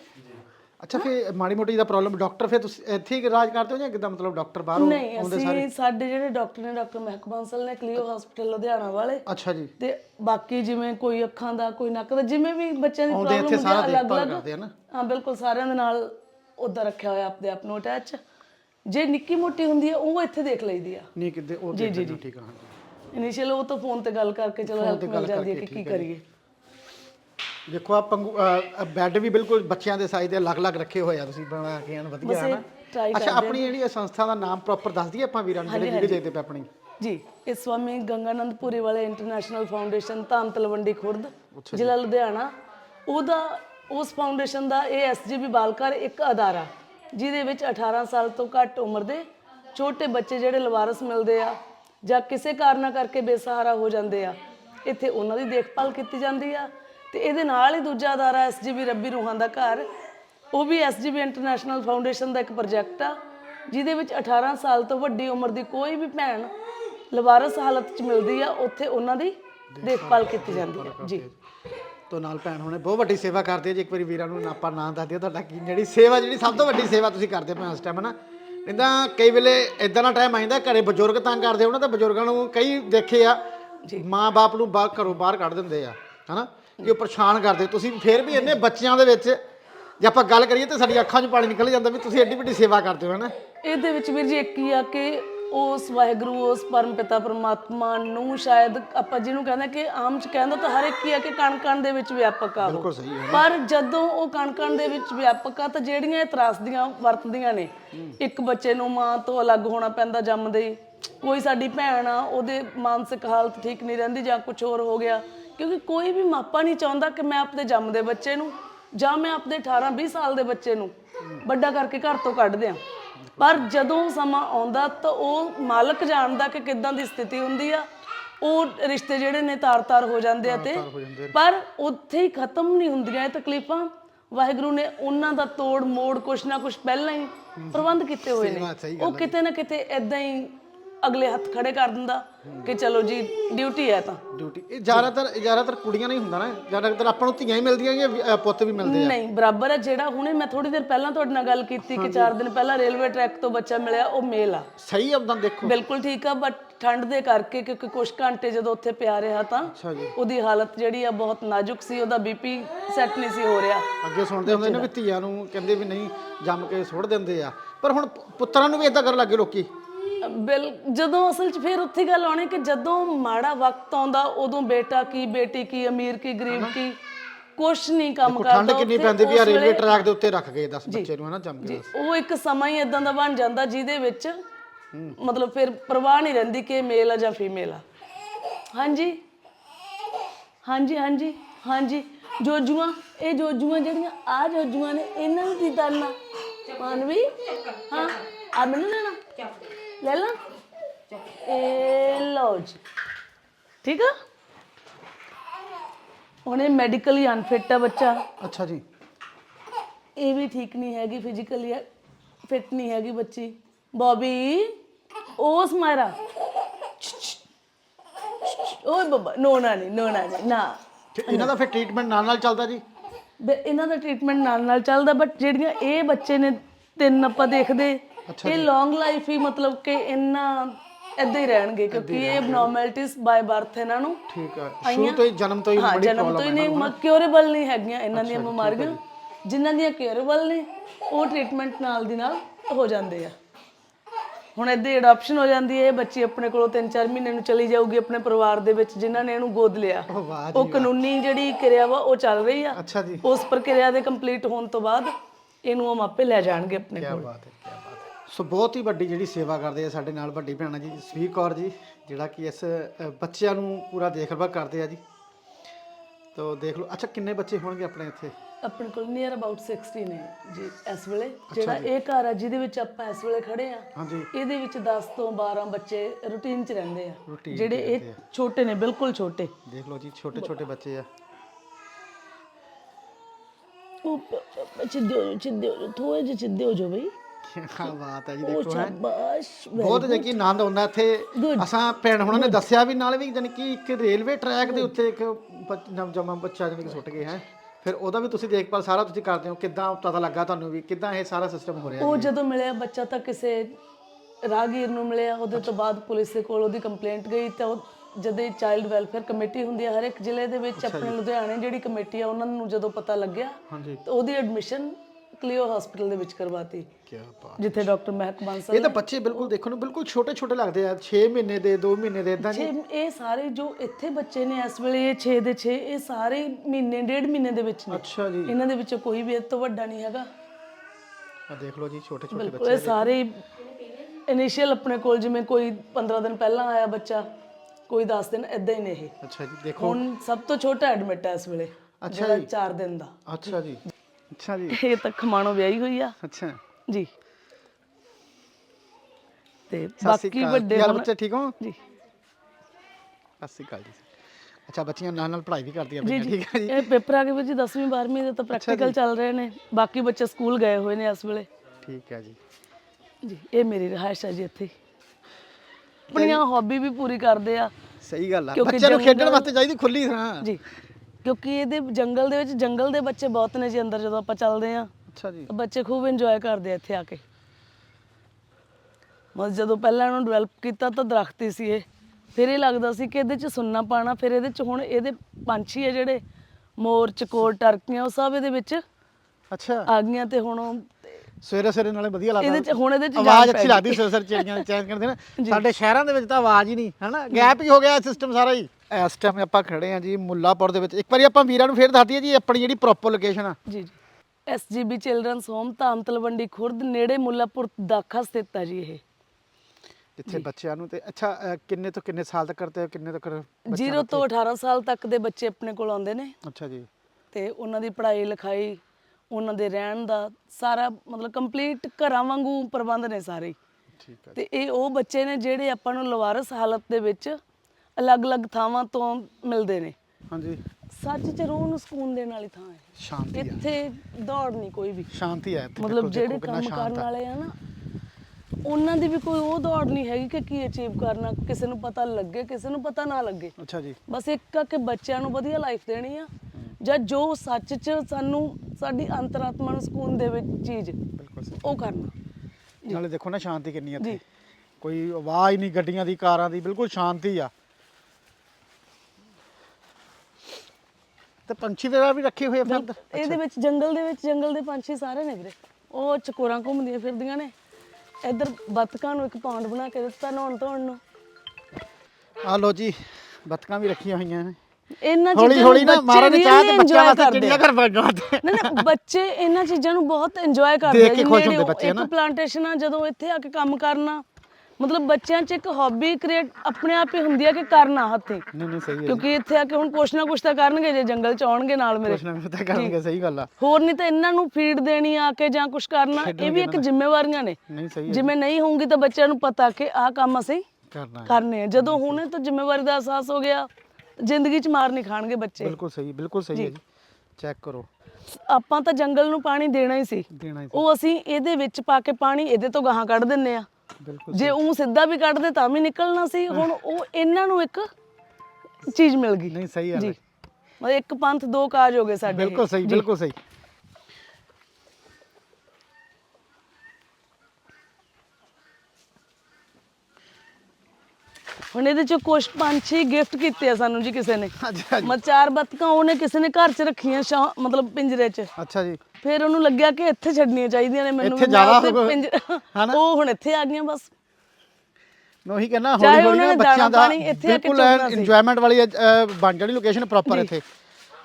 ਅੱਛਾ ਫਿਰ ਮਾੜੀ ਮੋਟੀ ਦਾ ਪ੍ਰੋਬਲਮ ਡਾਕਟਰ ਫਿਰ ਤੁਸੀਂ ਇੱਥੇ ਹੀ ਇਲਾਜ ਕਰਦੇ ਹੋ ਜਾਂ ਕਿਦਾਂ ਮਤਲਬ ਡਾਕਟਰ ਬਾਹਰੋਂ ਨਹੀਂ ਅਸੀਂ ਸਾਡੇ ਜਿਹੜੇ ਡਾਕਟਰ ਨੇ ਡਾਕਟਰ ਮਹਿਕ ਬਾਂਸਲ ਨੇ ਕਲੀਓ ਹਸਪੀਟਲ ਲੁਧਿਆਣਾ ਵਾਲੇ। ਅੱਛਾ ਜੀ। ਤੇ ਬਾਕੀ ਜਿਵੇਂ ਕੋਈ ਅੱਖਾਂ ਦਾ ਕੋਈ ਨੱਕ ਦਾ ਜਿਵੇਂ ਵੀ ਬੱਚਿਆਂ ਦੀ ਆਉਂਦੇ ਪ੍ਰੋਬਲਮ ਇੱਥੇ ਸਾਰਾ ਦੇਖਭਾਲ ਕਰਦੇ ਆ ਨਾ। ਹਾਂ ਬਿਲਕੁਲ ਸਾਰਿਆਂ ਦੇ ਨਾਲ ਉਦਾਂ ਰੱਖਿਆ ਹੋਇਆ ਆਪਣੇ ਆਪ ਨੂੰ ਅਟੈਚ ਜੇ ਨਿੱਕੀ ਮੋਟੀ ਹੁੰਦੀ ਹੈ ਉਹ ਇੱਥੇ ਦੇਖ ਲਈਦੀ ਆ। ਨਹੀਂ ਕਿਤੇ ਉਹ ਜੀ ਜੀ ਠੀਕ ਆ ਹਾਂਜੀ। ਇਨੀਸ਼ੀਅਲ ਉਹ ਤਾਂ ਫੋਨ ਤੇ ਗੱਲ ਕਰਕੇ ਚਲੋ ਹੈਲਪ ਮਿਲ ਜਾਂਦੀ ਹੈ ਕਿ ਕੀ ਕਰੀਏ। ਦੇਖੋ ਆ ਪੰਗੂ ਬੈੱਡ ਵੀ ਬਿਲਕੁਲ ਬੱਚਿਆਂ ਦੇ ਸਾਈਜ਼ ਦੇ ਅਲੱਗ-ਅਲੱਗ ਰੱਖੇ ਹੋਏ ਆ ਤੁਸੀਂ ਬਣਾ ਕੇ ਐਨ ਵਧੀਆ ਹੈ ਟਰਾਈ ਅੱਛਾ ਆਪਣੀ ਜਿਹੜੀ ਇਹ ਸੰਸਥਾ ਦਾ ਨਾਮ ਪ੍ਰੋਪਰ ਦੱਸ ਦਈਏ ਆਪਾਂ ਵੀਰਾਂ ਨੂੰ ਜਿਹੜੇ ਵੀਡੀਓ ਦੇਖਦੇ ਪਏ ਆਪਣੀ। ਜੀ ਇਹ ਸਵਾਮੀ ਗੰਗਾਨੰਦ ਪੁਰੀ ਵਾਲੇ ਇੰਟਰਨੈਸ਼ਨਲ ਫਾਊਂਡੇਸ਼ਨ ਧੰਨ ਤਲਵੰਡੀ ਖੁਰਦ ਜ਼ਿਲ੍ਹਾ ਲੁਧਿਆਣਾ। ਉਹਦਾ ਉਸ ਫਾਊਂਡੇਸ਼ਨ ਦਾ ਇਹ ਐਸਜੀਬੀ ਬਾਲਕਰ ਇੱਕ ਅਦਾਰਾ ਜਿਹਦੇ ਵਿੱਚ 18 ਸਾਲ ਤੋਂ ਘੱਟ ਉਮਰ ਦੇ ਛੋਟੇ ਬੱਚੇ ਜਿਹੜੇ ਲਵਾਰਸ ਮਿਲਦੇ ਆ ਜਾਂ ਕਿਸੇ ਕਾਰਨਾ ਕਰਕੇ ਬੇਸਹਾਰਾ ਹੋ ਜਾਂਦੇ ਆ ਇੱਥੇ ਉਹਨਾਂ ਦੀ ਦੇਖਭਾਲ ਕੀਤੀ ਜਾਂਦੀ ਆ। ਤੇ ਇਹਦੇ ਨਾਲ ਹੀ ਦੂਜਾ ਅਦਾਰਾ ਐਸਜੀਬੀ ਰੱਬੀ ਰੂਹਾਂ ਦਾ ਘਰ ਉਹ ਵੀ ਐਸਜੀਬੀ ਇੰਟਰਨੈਸ਼ਨਲ ਫਾਊਂਡੇਸ਼ਨ ਦਾ ਇੱਕ ਪ੍ਰੋਜੈਕਟ ਆ ਜਿਹਦੇ ਵਿੱਚ 18 ਸਾਲ ਤੋਂ ਵੱਡੀ ਉਮਰ ਦੀ ਕੋਈ ਵੀ ਭੈਣ ਲਵਾਰਸ ਹਾਲਤ 'ਚ ਮਿਲਦੀ ਆ ਉੱਥੇ ਉਹਨਾਂ ਦੀ ਦੇਖਭਾਲ ਕੀਤੀ ਜਾਂਦੀ ਹੈ ਜੀ। ਤੋਂ ਨਾਲ ਭੈਣ ਹੋਣੇ ਬਹੁਤ ਵੱਡੀ ਸੇਵਾ ਕਰਦੇ ਆ ਜੀ ਇੱਕ ਵਾਰੀ ਵੀਰਾਂ ਨੂੰ ਆਪਾਂ ਨਾਂ ਦੱਸ ਦਿਓ ਤੁਹਾਡਾ ਕੀ ਜਿਹੜੀ ਸੇਵਾ ਜਿਹੜੀ ਸਭ ਤੋਂ ਵੱਡੀ ਸੇਵਾ ਤੁਸੀਂ ਕਰਦੇ ਪਏ ਇਸ ਟਾਈਮ ਨਾ ਤਾਂ ਕਈ ਵੇਲੇ ਇਦਾਂ ਦਾ ਟਾਈਮ ਆਇੰਦਾ ਘਰੇ ਬਜ਼ੁਰਗ ਤੰਗ ਕਰਦੇ ਉਹਨਾਂ ਤਾਂ ਬਜ਼ੁਰਗਾਂ ਨੂੰ ਕਈ ਦੇਖੇ ਆ ਮਾਂ-ਬਾਪ ਨੂੰ ਬਾਹਰ ਘਰੋਂ ਬਾਹਰ ਕੱਢ ਦਿੰਦੇ ਆ ਹਨਾ? ਕਿ ਉਹ ਪਰੇਸ਼ਾਨ ਕਰਦੇ। ਤੁਸੀਂ ਫਿਰ ਵੀ ਇੰਨੇ ਬੱਚਿਆਂ ਦੇ ਵਿੱਚ ਜੇ ਆਪਾਂ ਗੱਲ ਕਰੀਏ ਤਾਂ ਸਾਡੀ ਅੱਖਾਂ 'ਚ ਪਾਣੀ ਨਿਕਲ ਜਾਂਦਾ ਵੀ ਤੁਸੀਂ ਐਡੀ ਵੱਡੀ ਸੇਵਾ ਕਰਦੇ ਹੋ ਹਨਾ ਇਹਦੇ ਵਿੱਚ ਵੀਰ ਜੀ ਇੱਕ ਹੀ ਆ ਕਿ ਉਸ ਵਾਹਿਗੁਰੂ ਉਸ ਪਰਮ ਪਿਤਾ ਪਰਮਾਤਮਾ ਨੂੰ ਸ਼ਾਇਦ ਆਪਾਂ ਜਿਹਨੂੰ ਕਹਿੰਦੇ ਕਿ ਆਮ ਚ ਕਹਿੰਦਾ ਤਾਂ ਹਰ ਇੱਕ ਹੀ ਆ ਕਿ ਕਣ ਕਣ ਦੇ ਵਿੱਚ ਵਿਆਪਕ ਆ ਉਹ। ਬਿਲਕੁਲ ਸਹੀ ਹੈ ਪਰ ਜਦੋਂ ਉਹ ਕਣ ਕਣ ਦੇ ਵਿੱਚ ਵਿਆਪਕ ਆ ਤਾਂ ਜਿਹੜੀਆਂ ਇਹ ਤਰਾਸਦੀਆਂ ਵਰਤਦੀਆਂ ਨੇ ਇੱਕ ਬੱਚੇ ਨੂੰ ਮਾਂ ਤੋਂ ਅਲੱਗ ਹੋਣਾ ਪੈਂਦਾ ਜੰਮਦੇ ਹੀ। ਕੋਈ ਸਾਡੀ ਭੈਣ ਆ ਉਹਦੇ ਮਾਨਸਿਕ ਹਾਲਤ ਠੀਕ ਨਹੀਂ ਰਹਿੰਦੀ ਜਾਂ ਕੁਝ ਹੋਰ ਹੋ ਗਿਆ। ਕਿਉਂਕਿ ਕੋਈ ਵੀ ਮਾਪਾ ਨਹੀਂ ਚਾਹੁੰਦਾ ਕਿ ਮੈਂ ਆਪਣੇ ਜੰਮਦੇ ਬੱਚੇ ਨੂੰ ਜਾਂ ਮੈਂ ਆਪਣੇ 18 20 ਸਾਲ ਦੇ ਬੱਚੇ ਨੂੰ ਵੱਡਾ ਕਰਕੇ ਘਰ ਤੋਂ ਕੱਢ ਦਿਆਂ। ਪਰ ਜਦੋਂ ਸਮਾਂ ਆਉਂਦਾ ਤਾਂ ਉਹ ਮਾਲਕ ਜਾਣਦਾ ਕਿ ਕਿੱਦਾਂ ਦੀ ਸਥਿਤੀ ਹੁੰਦੀ ਆ। ਉਹ ਰਿਸ਼ਤੇ ਜਿਹੜੇ ਨੇ ਤਾਰ-ਤਾਰ ਹੋ ਜਾਂਦੇ ਆ ਤੇ ਪਰ ਉੱਥੇ ਹੀ ਖਤਮ ਨਹੀਂ ਹੁੰਦੀਆਂ ਇਹ ਤਕਲੀਫਾਂ। ਵਾਹਿਗੁਰੂ ਨੇ ਉਹਨਾਂ ਦਾ ਤੋੜ ਮੋੜ ਕੁਛ ਨਾ ਕੁਛ ਪਹਿਲਾਂ ਹੀ ਪ੍ਰਬੰਧ ਕੀਤੇ ਹੋਏ ਨੇ। ਉਹ ਕਿਤੇ ਨਾ ਕਿਤੇ ਐਦਾਂ ਹੀ ਅਗਲੇ ਹੱਥ ਖੜੇ ਕਰ ਦਿੰਦਾ ਕਿ ਚਲੋ ਜੀ ਡਿਊਟੀ ਹੈ ਤਾਂ। ਡਿਊਟੀ ਇਹ ਜ਼ਿਆਦਾਤਰ ਇਹ ਜ਼ਿਆਦਾਤਰ ਕੁੜੀਆਂ ਨਹੀਂ ਹੁੰਦਾ ਨਾ। ਜ਼ਿਆਦਾਤਰ ਆਪਾਂ ਨੂੰ ਧੀਆਂ ਹੀ ਮਿਲਦੀਆਂ ਜਾਂ ਵੀ, ਪੁੱਤ ਵੀ ਮਿਲਦੇ ਆ? ਨਹੀਂ ਬਰਾਬਰ ਹੈ ਜਿਹੜਾ ਹੁਣੇ ਮੈਂ ਥੋੜੀ ਦੇਰ ਪਹਿਲਾਂ ਤੁਹਾਡੇ ਨਾਲ ਗੱਲ ਕੀਤੀ ਕਿ 4 ਦਿਨ ਪਹਿਲਾਂ ਰੇਲਵੇ ਟਰੈਕ ਤੋਂ ਬੱਚਾ ਮਿਲਿਆ ਉਹ ਮੇਲ ਆ। ਸਹੀ ਉਦਾਂ ਦੇਖੋ। ਬਿਲਕੁਲ ਠੀਕ ਆ ਬਟ ਠੰਡ ਦੇ ਕਰਕੇ ਕਿਉਂਕਿ ਕੁਝ ਘੰਟੇ ਜਦੋਂ ਉੱਥੇ ਪਿਆ ਰਿਹਾ ਤਾਂ ਅੱਛਾ ਜੀ। ਉਹਦੀ ਹਾਲਤ ਜਿਹੜੀ ਆ ਬਹੁਤ ਨਾਜ਼ੁਕ ਸੀ ਉਹਦਾ ਬੀਪੀ ਸੈੱਟ ਨਹੀਂ ਸੀ ਹੋ ਰਿਹਾ। ਅੱਗੇ ਸੁਣਦੇ ਹੁੰਦੇ ਨੇ ਵੀ ਧੀਆਂ ਨੂੰ ਕਹਿੰਦੇ ਵੀ ਨਹੀਂ ਜੰਮ ਕੇ ਸੁੱਟ ਦਿੰਦੇ ਆ। ਪਰ ਹੁਣ ਪ- ਪੁੱਤਰਾਂ ਨੂੰ ਵੀ ਇਦਾਂ ਕਰਨ ਲੱਗੇ ਲੋਕੀ। ਬਿਲ ਜਦੋਂ ਅਸਲ 'ਚ ਫਿਰ ਉੱਥੇ ਗੱਲ ਆਉਣੀ ਕਿ ਜਦੋਂ ਮਾੜਾ ਵਕਤ ਆਉਂਦਾ ਉਦੋਂ ਬੇਟਾ ਕੀ ਬੇਟੀ ਕੀ ਅਮੀਰ ਕੀ ਗਰੀਬ ਕੀ ਕੁਛ ਨਹੀਂ ਕੰਮ ਕਰਦਾ ਠੰਡ ਕਿੰਨੀ ਪੈਂਦੀ ਵੀ ਆ ਰੇਲਵੇ ਟਰੈਕ ਦੇ ਉੱਤੇ ਰੱਖ ਗਏ 10 ਬੱਚੇ ਨੂੰ ਹਨਾ ਜੰਮ ਕੇ ਉਹ ਇੱਕ ਸਮਾਂ ਹੀ ਇਦਾਂ ਦਾ ਬਣ ਜਾਂਦਾ ਜਿਹਦੇ ਵਿੱਚ ਮਤਲਬ ਫਿਰ ਪਰਵਾਹ ਨਹੀਂ ਰਹਿੰਦੀ ਕਿ ਮੇਲ ਆ ਜਾਂ ਫੀਮੇਲ ਆ। ਹਾਂਜੀ? ਹਾਂਜੀ ਹਾਂਜੀ ਹਾਂਜੀ। ਜੋਜੂਆਂ ਇਹ ਜੋਜੂਆਂ ਜਿਹੜੀਆਂ ਆ ਜੋਜੂਆਂ ਨੇ ਇਹਨਾਂ ਨੂੰ ਕੀ ਕਰਨਾ? ਮਾਨਵੀ? ਹਾਂ ਆ ਮੈਨੂੰ ਲੈਣਾ? ਲੈ ਲਾ। ਇਹ ਲਓ ਜੀ। ਠੀਕ ਆ? ਇਹ ਮੈਡੀਕਲੀ ਅਨਫਿਟ ਆ ਬੱਚਾ। ਅੱਛਾ ਜੀ। ਇਹ ਵੀ ਠੀਕ ਨਹੀਂ ਹੈਗੀ ਫਿਜ਼ੀਕਲੀ ਫਿਟ ਨਹੀਂ ਹੈਗੀ ਬੱਚੀ। ਬॉबी ਉਸ ਮਾਰਾ ਓਏ ਬੱਬਾ ਨੋ ਨਾ ਨਹੀਂ ਨੋ ਨਾ ਨਹੀਂ ਨਾ। ਤੇ ਇਹਨਾਂ ਦਾ ਫਿਰ ਟ੍ਰੀਟਮੈਂਟ ਨਾਲ ਨਾਲ ਚੱਲਦਾ ਜੀ? ਬੇ- ਇਹਨਾਂ ਦਾ ਟ੍ਰੀਟਮੈਂਟ ਨਾਲ ਨਾਲ ਚੱਲਦਾ ਬਟ ਜਿਹੜੀਆਂ ਇਹ ਬੱਚੇ ਨੇ ਤਿੰਨ ਆਪਾਂ ਦੇਖਦੇ ਇਹ ਲੌਂਗ ਲਾਈਫ ਹੀ ਮਤਲਬ ਕਿ ਇੰਨਾ ਏਦਾਂ ਹੀ ਰਹਿਣਗੇ ਕਿਉਂਕਿ ਇਹ ਐਬਨੋਰਮੈਲਿਟੀਜ਼ ਬਾਈ ਬਰਥ ਇਹਨਾਂ ਨੂੰ ਠੀਕ ਆ। ਸ਼ੁਰੂ ਤੋਂ ਹੀ ਜਨਮ ਤੋਂ ਹੀ ਹਾਂ ਬੜੀ ਜਨਮ ਤੋਂ ਹੀ ਨਹੀਂ ਕਿਉਰੇਬਲ ਨਹੀਂ ਹੈਗੀਆਂ ਇਹਨਾਂ ਦੀਆਂ ਬਿਮਾਰੀਆਂ। ਜਿਨ੍ਹਾਂ ਦੀਆਂ ਕਿਉਰੇਬਲ ਨੇ ਉਹ ਟ੍ਰੀਟਮੈਂਟ ਨਾਲ ਦੀ ਨਾਲ ਹੋ ਜਾਂਦੇ ਆ। ਹੁਣ ਇੱਦਾਂ ਅਡਾਪਸ਼ਨ ਹੋ ਜਾਂਦੀ ਹੈ ਬੱਚੀ ਆਪਣੇ ਕੋਲੋਂ 3-4 ਮਹੀਨੇ ਨੂੰ ਚਲੀ ਜਾਊਗੀ ਆਪਣੇ ਪਰਿਵਾਰ ਦੇ ਵਿੱਚ ਜਿਨ੍ਹਾਂ ਨੇ ਇਹਨੂੰ ਗੋਦ ਲਿਆ। ਉਹ ਕਾਨੂੰਨੀ ਜਿਹੜੀ ਕਿਰਿਆ ਵਾ ਉਹ ਚੱਲ ਰਹੀ ਆ। ਉਸ ਪ੍ਰਕਿਰਿਆ ਦੇ ਕੰਪਲੀਟ ਹੋਣ ਤੋਂ ਬਾਅਦ ਇਹਨੂੰ ਉਹ ਮਾਪੇ ਲੈ ਜਾਣਗੇ ਆਪਣੇ ਕੀ ਕੋਲ। ਬਾਤ ਹੈ ਕੀ ਬਾਤ ਹੈ। ਸੋ ਬਹੁਤ ਹੀ ਵੱਡੀ ਜਿਹੜੀ ਸੇਵਾ ਕਰਦੇ ਆ ਸਾਡੇ ਨਾਲ ਵੱਡੀ ਭੈਣਾ ਜੀ ਸਵੀਰ ਕੌਰ ਜੀ ਜਿਹੜਾ ਕਿ ਇਸ ਬੱਚਿਆਂ ਨੂੰ ਪੂਰਾ ਦੇਖਭਾਲ ਕਰਦੇ ਆ ਜੀ। ਤੋ ਦੇਖ ਲਓ ਅੱਛਾ ਕਿੰਨੇ ਬੱਚੇ ਹੋਣਗੇ ਆਪਣੇ ਇੱਥੇ? ਆਪਣੇ ਕੋਲ ਨੀਅਰ ਅਬਾਊਟ 60 ਨੇ ਜੀ ਇਸ ਵੇਲੇ। ਜਿਹੜਾ ਇਹ ਘਰ ਆ ਜਿਹਦੇ ਵਿੱਚ ਆਪਾਂ ਇਸ ਵੇਲੇ ਖੜੇ ਆ ਹਾਂਜੀ। ਇਹਦੇ ਵਿੱਚ 10 ਤੋਂ 12 ਬੱਚੇ ਰੂਟੀਨ 'ਚ ਰਹਿੰਦੇ ਆ। ਜਿਹੜੇ ਇਹ ਛੋਟੇ ਨੇ ਬਿਲਕੁਲ ਛੋਟੇ। ਦੇਖ ਲਓ ਜੀ ਛੋਟੇ ਛੋਟੇ ਬੱਚੇ ਆ। ਉਹ ਸਿੱਧੇ ਹੋ ਜਾਓ ਥੋੜੇ ਜਿਹੇ ਸਿੱਧੇ ਹੋ ਜਾਓ ਬਈ। ਕੀ ਬਾਤ ਹੈ ਜੀ ਦੇਖੋ ਹੈ। ਸ਼ਾਬਾਸ਼ ਬਹੁਤ ਜਕੀ ਆਨੰਦ ਆਉਂਦਾ ਇੱਥੇ। ਅਸਾਂ ਭੈਣ ਹੁਣਾਂ ਨੇ ਦੱਸਿਆ ਵੀ ਨਾਲ ਵੀ ਕਿ ਇੱਕ ਰੇਲਵੇ ਟਰੈਕ ਦੇ ਉੱਤੇ ਇੱਕ ਬੱਚ- ਨਵਜੰਮਾ ਬੱਚਾ ਕਿ ਸੁੱਟ ਗਏ ਹੈ। ਫਿਰ ਉਹਦਾ ਵੀ ਤੁਸੀਂ ਦੇਖਭਾਲ ਸਾਰਾ ਤੁਸੀਂ ਕਰਦੇ ਹੋ ਕਿੱਦਾਂ ਪਤਾ ਲੱਗਾ ਤੁਹਾਨੂੰ ਵੀ ਕਿੱਦਾਂ ਇਹ ਸਾਰਾ ਸਿਸਟਮ ਹੋ ਰਿਹਾ ਉਹ ਜਦੋਂ ਮਿਲਿਆ ਬੱਚਾ ਤਾਂ ਕਿਸੇ ਰਾਹਗੀਰ ਨੂੰ ਮਿਲਿਆ ਉਹਦੇ ਤੋਂ ਬਾਅਦ ਪੁਲਿਸ ਦੇ ਕੋਲ ਉਹਦੀ ਕੰਪਲੇਂਟ ਗਈ ਤਾਂ ਉਹ ਜਦੋਂ ਚਾਈਲਡ ਵੈਲਫੇਅਰ ਕਮੇਟੀ ਹੁੰਦੀ ਹੈ ਹਰ ਇੱਕ ਜ਼ਿਲ੍ਹੇ ਦੇ ਵਿੱਚ ਆਪਣੇ ਲੁਧਿਆਣੇ ਜਿਹੜੀ ਕਮੇਟੀ ਆ ਉਹਨਾਂ ਨੂੰ ਜਦੋਂ ਪਤਾ ਲੱਗਿਆ ਹਾਂਜੀ। ਤਾਂ ਉਹਦੀ ਐਡਮਿਸ਼ਨ ਕਲੀਓ ਹਸਪੀਟਲ ਦੇ ਵਿੱਚ ਕਰਵਾਤੀ। ਕੀ ਬਾਤ ਜਿੱਥੇ ਡਾਕਟਰ ਮਹਿਕ ਬਾਂਸਲ ਇਹ ਤਾਂ ਬੱਚੇ ਬਿਲਕੁਲ ਦੇਖਣ ਨੂੰ ਬਿਲਕੁਲ ਛੋਟੇ ਛੋਟੇ ਲੱਗਦੇ ਆ। 6 ਮਹੀਨੇ ਦੇ 2 ਮਹੀਨੇ ਦੇ ਇਦਾਂ ਛੇ ਇਹ ਸਾਰੇ ਜੋ ਇੱਥੇ ਬੱਚੇ ਨੇ ਇਸ ਵੇਲੇ ਇਹ 6 ਦੇ 6 ਇਹ ਸਾਰੇ ਮਹੀਨੇ ਡੇਢ ਮਹੀਨੇ ਦੇ ਵਿੱਚ ਨੇ। ਅੱਛਾ ਜੀ। ਇਹਨਾਂ ਦੇ ਵਿੱਚੋਂ ਕੋਈ ਵੀ ਇਹ ਤੋਂ ਵੱਡਾ ਨਹੀਂ ਹੈਗਾ। ਆ ਦੇਖ ਲਓ ਜੀ ਛੋਟੇ ਛੋਟੇ ਬਿਲਕੁਲ ਇਹ ਸਾਰੇ ਇਨੀਸ਼ੀਅਲ ਆਪਣੇ ਕੋਲ ਜਿਵੇਂ ਕੋਈ 15 ਦਿਨ ਪਹਿਲਾਂ ਆਇਆ ਬੱਚਾ ਕੋਈ 10 ਦਿਨ ਇਦਾਂ ਹੀ ਨੇ ਇਹ। ਅੱਛਾ ਜੀ ਦੇਖੋ। ਹੁਣ ਸਭ ਤੋਂ ਛੋਟਾ ਐਡਮਿਟ ਹੈ ਇਸ ਵੇਲੇ ਅੱਛਾ ਜਿਹੜਾ 4 ਦਿਨ ਦਾ। ਅੱਛਾ ਜੀ। ਅੱਛਾ ਜੀ। ਇਹ ਤਾਂ ਖਮਾਣੋ ਵਿਆਹੀ ਹੋਈ ਆ। ਅੱਛਾ। ਜੀ। ਤੇ ਸਤਿ ਬਾਕੀ ਵੱਡੇ ਹਾਲ ਹੁਣ- ਬੱਚੇ ਠੀਕ ਹੋ? ਜੀ। ਸਤਿ ਸ਼੍ਰੀ ਅਕਾਲ ਜੀ। ਅੱਛਾ ਬੱਚੀਆਂ ਨਾਲ ਨਾਲ ਪੜ੍ਹਾਈ ਵੀ ਕਰਦੀਆਂ ਜੀ ਪਈਆਂ ਜੀ। ਠੀਕ ਹੈ ਜੀ। ਇਹ ਪੇਪਰ ਆ ਗਏ ਵੀ ਜੀ 10ਵੀਂ 12ਵੀਂ ਦੇ ਤਾਂ ਪ੍ਰੈਕਟੀਕਲ ਚੱਲ ਰਹੇ ਨੇ। ਬਾਕੀ ਬੱਚੇ ਸਕੂਲ ਗਏ ਹੋਏ ਨੇ ਇਸ ਵੇਲੇ। ਠੀਕ ਹੈ ਜੀ। ਜੀ ਇਹ ਮੇਰੀ ਰਿਹਾਇਸ਼ ਹੈ ਜੀ ਇੱਥੇ। ਆਪਣੀਆਂ ਹੌਬੀ ਵੀ ਪੂਰੀ ਕਰਦੇ ਆ। ਸਹੀ ਗੱਲ ਆ। ਕਿਉਂਕਿ ਬੱਚਿਆਂ ਨੂੰ ਖੇਡਣ ਵਾਸਤੇ ਚਾਹੀਦੀ ਖੁੱਲੀ ਥਾਂ। ਜੀ। ਕਿਉਂਕਿ ਇਹਦੇ ਜੰਗਲ ਦੇ ਵਿੱਚ ਜੰਗਲ ਦੇ ਬੱਚੇ ਬਹੁਤ ਨੇ ਜੀ ਅੰਦਰ ਜਦੋਂ ਆਪਾਂ ਚੱਲਦੇ ਆ ਅੱਛਾ ਜੀ। ਬੱਚੇ ਖੂਬ ਇੰਜੋਏ ਕਰਦੇ ਆ ਇੱਥੇ ਆ ਕੇ। ਮਤਲਬ ਜਦੋਂ ਪਹਿਲਾਂ ਇਹਨੂੰ ਡਿਵੈਲਪ ਕੀਤਾ ਤਾਂ ਦਰਖਤ ਹੀ ਸੀ ਇਹ। ਫਿਰ ਇਹ ਲੱਗਦਾ ਸੀ ਕਿ ਇਹਦੇ ਚ ਸੁੰਨਾ ਪਾਣਾ ਫਿਰ ਇਹਦੇ ਚ ਹੁਣ ਇਹਦੇ ਪੰਛੀ ਆ ਜਿਹੜੇ ਮੋਰ ਚਕੋਰ ਟਰਕੀਆਂ ਉਹ ਸਭ ਇਹਦੇ ਵਿੱਚ ਅੱਛਾ। ਆ ਗਈਆਂ ਤੇ ਹੁਣ ਉਹ- ਸਵੇਰੇ ਸਵੇਰੇ ਨਾਲੇ ਵਧੀਆ ਲੱਗਦਾ। ਇਹਦੇ ਚ ਹੁਣ ਇਹਦੇ ਚ ਆਵਾਜ਼ ਅੱਛੀ। ਲੱਗਦੀ ਸਵੇਰੇ ਸਵੇਰੇ ਚਿੜੀਆਂ ਕਰਦੇ ਨੇ। ਸਾਡੇ ਸ਼ਹਿਰਾਂ ਦੇ ਵਿੱਚ ਤਾਂ ਆਵਾਜ਼ ਹੀ ਨਹੀਂ ਹੈਨਾ? ਗੈਪ ਹੀ ਹੋ ਗਿਆ ਸਿਸਟਮ ਸਾਰਾ ਹੀ। ਇਸ ਟਾਈਮ ਆਪਾਂ ਖੜੇ ਆ ਜੀ ਮੁੱਲਾਪੁਰ ਦੇ ਵਿੱਚ। ਇੱਕ ਵਾਰੀ ਆਪਾਂ ਵੀਰਾਂ ਨੂੰ ਫੇਰ ਦੱਸ ਦਈਏ ਜੀ ਆਪਣੀ ਜਿਹੜੀ ਪ੍ਰੋਪਰ ਲੋਕੇਸ਼ਨ ਆ। ਜੀ ਜੀ। SGB children's home Dham Talwandi Khurd ਨੇੜੇ ਮੁੱਲਾਪੁਰ ਦਾਖਾ ਸਥਿਤ ਆ ਜੀ ਇਹ। ਜਿੱਥੇ ਬੱਚਿਆਂ ਨੂੰ ਤੇ ਅੱਛਾ ਕਿੰਨੇ ਤੋਂ ਕਿੰਨੇ ਸਾਲ ਤੱਕ ਤੇ ਕਿੰਨੇ ਤੱਕ ਬੱਚਿਆਂ 0 ਤੋਂ 18 ਸਾਲ ਤੱਕ ਦੇ ਬੱਚੇ ਆਪਣੇ ਕੋਲ ਆਉਂਦੇ ਨੇ। ਅੱਛਾ ਜੀ। ਤੇ ਉਹਨਾਂ ਦੀ ਪੜ੍ਹਾਈ ਲਿਖਾਈ ਉਹਨਾਂ ਦੇ ਰਹਿਣ ਦਾ ਸਾਰਾ ਮਤਲਬ ਕੰਪਲੀਟ ਘਰਾਂ ਵਾਂਗੂ ਪ੍ਰਬੰਧ ਨੇ ਸਾਰੇ। ਹੀ। ਠੀਕ ਹੈ ਤੇ ਇਹ ਉਹ ਬੱਚੇ ਨੇ ਜਿਹੜੇ ਆਪਾਂ ਨੂੰ ਲਵਾਰਸ ਹਾਲਤ ਦੇ ਵਿੱਚ ਅਲੱਗ-ਅਲੱਗ ਥਾਵਾਂ ਤੋਂ ਮਿਲਦੇ ਨੇ। ਹਾਂਜੀ। ਸੱਚ ਚ ਰੂਹ ਨੂੰ ਸਕੂਨ ਦੇਣ ਵਾਲੀ ਥਾਂ ਹੈ। ਸ਼ਾਂਤੀ ਆ। ਇੱਥੇ ਦੌੜ ਨਹੀਂ ਕੋਈ ਵੀ। ਸ਼ਾਂਤੀ ਹੈ ਇੱਥੇ ਮਤਲਬ ਜਿਹੜੇ ਕੰਮ ਕਰਨ ਆ। ਵਾਲੇ ਆ ਨਾ ਉਹਨਾਂ ਦੀ ਵੀ ਕੋਈ ਉਹ ਦੌੜ ਨਹੀਂ ਹੈਗੀ ਕਿ ਕੀ ਅਚੀਵ ਕਰਨਾ ਕਿਸੇ ਨੂੰ ਪਤਾ ਲੱਗੇ ਕਿਸੇ ਨੂੰ ਪਤਾ ਨਾ ਲੱਗੇ। ਅੱਛਾ ਜੀ। ਬਸ ਇੱਕ ਆ ਕਿ ਬੱਚਿਆਂ ਨੂੰ ਵਧੀਆ ਲਾਈਫ ਦੇਣੀ ਆ ਜਾਂ ਜੋ ਸੱਚ 'ਚ ਸਾਨੂੰ ਸਾਡੀ ਅੰਤਰਾਤਮਾ ਨੂੰ ਸਕੂਨ ਦੇਵੇ ਚੀਜ਼ ਉਹ ਕਰਨਾ। ਨਾਲੇ ਦੇਖੋ ਨਾ ਸ਼ਾਂਤੀ ਕਿੰਨੀ ਹੈ ਇੱਥੇ। ਕੋਈ ਆਵਾਜ਼ ਨਹੀਂ ਗੱਡੀਆਂ ਦੀ ਕਾਰਾਂ ਦੀ ਬਿਲਕੁਲ ਸ਼ਾਂਤੀ ਆ। ਤੇ ਪੰਛੀ ਵਗੈਰਾ ਵੀ ਰੱਖੇ ਹੋਏ ਆ ਫਿਰ? ਇਹਦੇ ਵਿੱਚ ਜੰਗਲ ਦੇ ਵਿੱਚ ਜੰਗਲ ਦੇ ਪੰਛੀ ਸਾਰੇ ਨੇ ਵੀਰੇ। ਉਹ ਚਕੋਰਾਂ ਘੁੰਮਦੀਆਂ ਫਿਰਦੀਆਂ ਨੇ। ਇੱਧਰ ਬਤਕਾਂ ਨੂੰ ਇੱਕ ਪੌਂਡ ਬਣਾ ਕੇ ਦਿੱਤਾ ਨਹਾਉਣ ਧੋਣ ਨੂੰ। ਆ ਲੋ ਜੀ ਬਤਕਾਂ ਵੀ ਰੱਖੀਆਂ ਹੋਈਆਂ ਨੇ। ਇਹਨਾਂ ਹੌਲੀ ਚੀਜ਼ਾਂ ਹੌਲੀ ਨੂੰ ਨਾ ਮਾਰਨ ਚਾਹ ਤੇ ਬੱਚਿਆਂ ਵਾਸਤੇ ਚਿੜੀਆਂ ਆ। ਘਰ ਬਣ ਜਾਂਦੇ ਨਹੀਂ ਨਹੀਂ ਬੱਚੇ ਇਹਨਾਂ ਚੀਜ਼ਾਂ ਨੂੰ ਬਹੁਤ ਇੰਜੋਏ ਕਰਦੇ ਦੇਖ ਕੇ ਖੁਸ਼ ਨੇੜੇ ਹੁੰਦੇ ਉਹ ਬੱਚੇ, ਇੱਕ ਨਾ। ਪਲਾਂਟੇਸ਼ਨ ਆ ਜਦੋਂ ਇੱਥੇ ਆ ਕੇ ਕੰਮ ਕਰਨਾ ਮਤਲਬ ਬੱਚਿਆਂ 'ਚ ਇੱਕ ਹੌਬੀ ਕ੍ਰੀਏਟ ਆਪਣੇ ਆਪ ਹੀ ਹੁੰਦੀ ਆ ਕਿ ਕਰਨਾ ਹੱਥੀਂ। ਨਹੀਂ ਨਹੀਂ ਸਹੀ ਹੈ ਕਿਉਂਕਿ ਇੱਥੇ ਆ ਕੇ ਹੁਣ ਕੁਛ ਨਾ ਕੁਛ ਤਾਂ ਕਰਨਗੇ ਜੇ ਜੰਗਲ 'ਚ ਆਉਣਗੇ ਨਾਲ ਮੇਰੇ। ਕੁਛ ਨਾ ਕੁਛ ਤਾਂ ਕਰਨਗੇ ਸਹੀ ਗੱਲ ਆ। ਹੋਰ ਨਹੀਂ ਤਾਂ ਇਹਨਾਂ ਨੂੰ ਫੀਡ ਦੇਣੀ ਆ ਕੇ ਜਾਂ ਕੁਛ ਕਰਨਾ ਇਹ ਵੀ ਇੱਕ ਜ਼ਿੰਮੇਵਾਰੀਆਂ ਨੇ। ਨਹੀਂ ਸਹੀ ਹੈ ਜਿਵੇਂ ਨਹੀਂ ਹੋਊਗੀ ਤਾਂ ਬੱਚਿਆਂ ਨੂੰ ਪਤਾ ਕਿ ਆਹ ਕੰਮ ਅਸੀਂ ਕਰਨਾ ਹੈ। ਕਰਨੇ ਆ। ਜਦੋਂ ਹੁਣੇ ਤਾਂ ਜ਼ਿੰਮੇਵਾਰੀ ਦਾ ਅਹਿਸਾਸ ਹੋ ਗਿਆ ਜ਼ਿੰਦਗੀ 'ਚ ਮਾਰ ਨਹੀਂ ਖਾਣਗੇ ਬੱਚੇ। ਬਿਲਕੁਲ ਸਹੀ ਬਿਲਕੁਲ ਸਹੀ ਹੈ ਜੀ। ਚੈੱਕ ਕਰੋ। ਆਪਾਂ ਤਾਂ ਜੰਗਲ ਨੂੰ ਪਾਣੀ ਦੇਣਾ ਹੀ ਸੀ। ਦੇਣਾ ਹੀ ਸੀ। ਉਹ ਅਸੀਂ ਇਹਦੇ ਵਿੱਚ ਪਾ ਕੇ ਪਾਣੀ ਇਹਦੇ ਤੋਂ ਗਾਹਾਂ ਕੱਢ ਦਿੰਨੇ ਆ। ਬਿਲਕੁਲ ਜੇ ਉਹ ਸਿੱਧਾ ਵੀ ਕੱਢਦੇ ਤਾਂ ਵੀ ਨਿਕਲਣਾ ਸੀ ਹੁਣ ਉਹ ਇਹਨਾਂ ਨੂੰ ਇੱਕ ਚੀਜ਼ ਮਿਲ ਗਈ। ਨਹੀਂ ਸਹੀ ਹੈ ਜੀ। ਮਤਲਬ ਇੱਕ ਪੰਥ ਦੋ ਕਾਜ ਹੋ ਗਏ ਸਾਡੇ ਬਿਲਕੁਲ ਸਹੀ ਬਿਲਕੁਲ ਸਹੀ। ਹੁਣ ਇਹਦੇ ਚ ਕੁਝ ਪੰਛੀ ਗਿਫਟ ਕੀਤੇ ਆ ਸਾਨੂੰ ਜੀ ਕਿਸੇ ਨੇ। ਹਾਂਜੀ ਹਾਂਜੀ। ਮਤਲਬ ਚਾਰ ਬੱਤਕਾਂ ਉਹਨੇ ਕਿਸੇ ਨੇ ਘਰ 'ਚ ਰੱਖੀਆਂ ਸ਼ਾਂ- ਮਤਲਬ ਪਿੰਜਰੇ 'ਚ। ਅੱਛਾ ਜੀ। ਫਿਰ ਉਹਨੂੰ ਲੱਗਿਆ ਕਿ ਇੱਥੇ ਛੱਡਣੀਆਂ ਚਾਹੀਦੀਆਂ ਨੇ ਮੈਨੂੰ ਇੱਥੇ ਵੀ, ਮੈਂ ਜ਼ਿਆਦਾ ਉੱਥੇ ਹੋ- ਪਿੰਜਰਾ- ਹਨਾ? ਉਹ ਹੁਣ ਇੱਥੇ ਆ ਗਈਆਂ ਬਸ। ਮੈਂ ਉਹੀ ਕਹਿੰਦਾ ਚਾਹੇ ਹੌਲੀ ਹੌਲੀ ਉਹਨਾਂ ਨਾ ਨੇ ਬੱਚਿਆਂ ਦਾਣਾ ਦਾ ਪਾਣੀ ਇੱਥੇ ਆ ਕੇ ਬਿਲਕੁਲ ਚੁਗਣਾ ਸੀ। ਇੰਜੋਇਮੈਂਟ ਵਾਲੀ ਬਣ ਜਾਣੀ ਲੋਕੇਸ਼ਨ ਪ੍ਰੋਪਰ ਇੱਥੇ।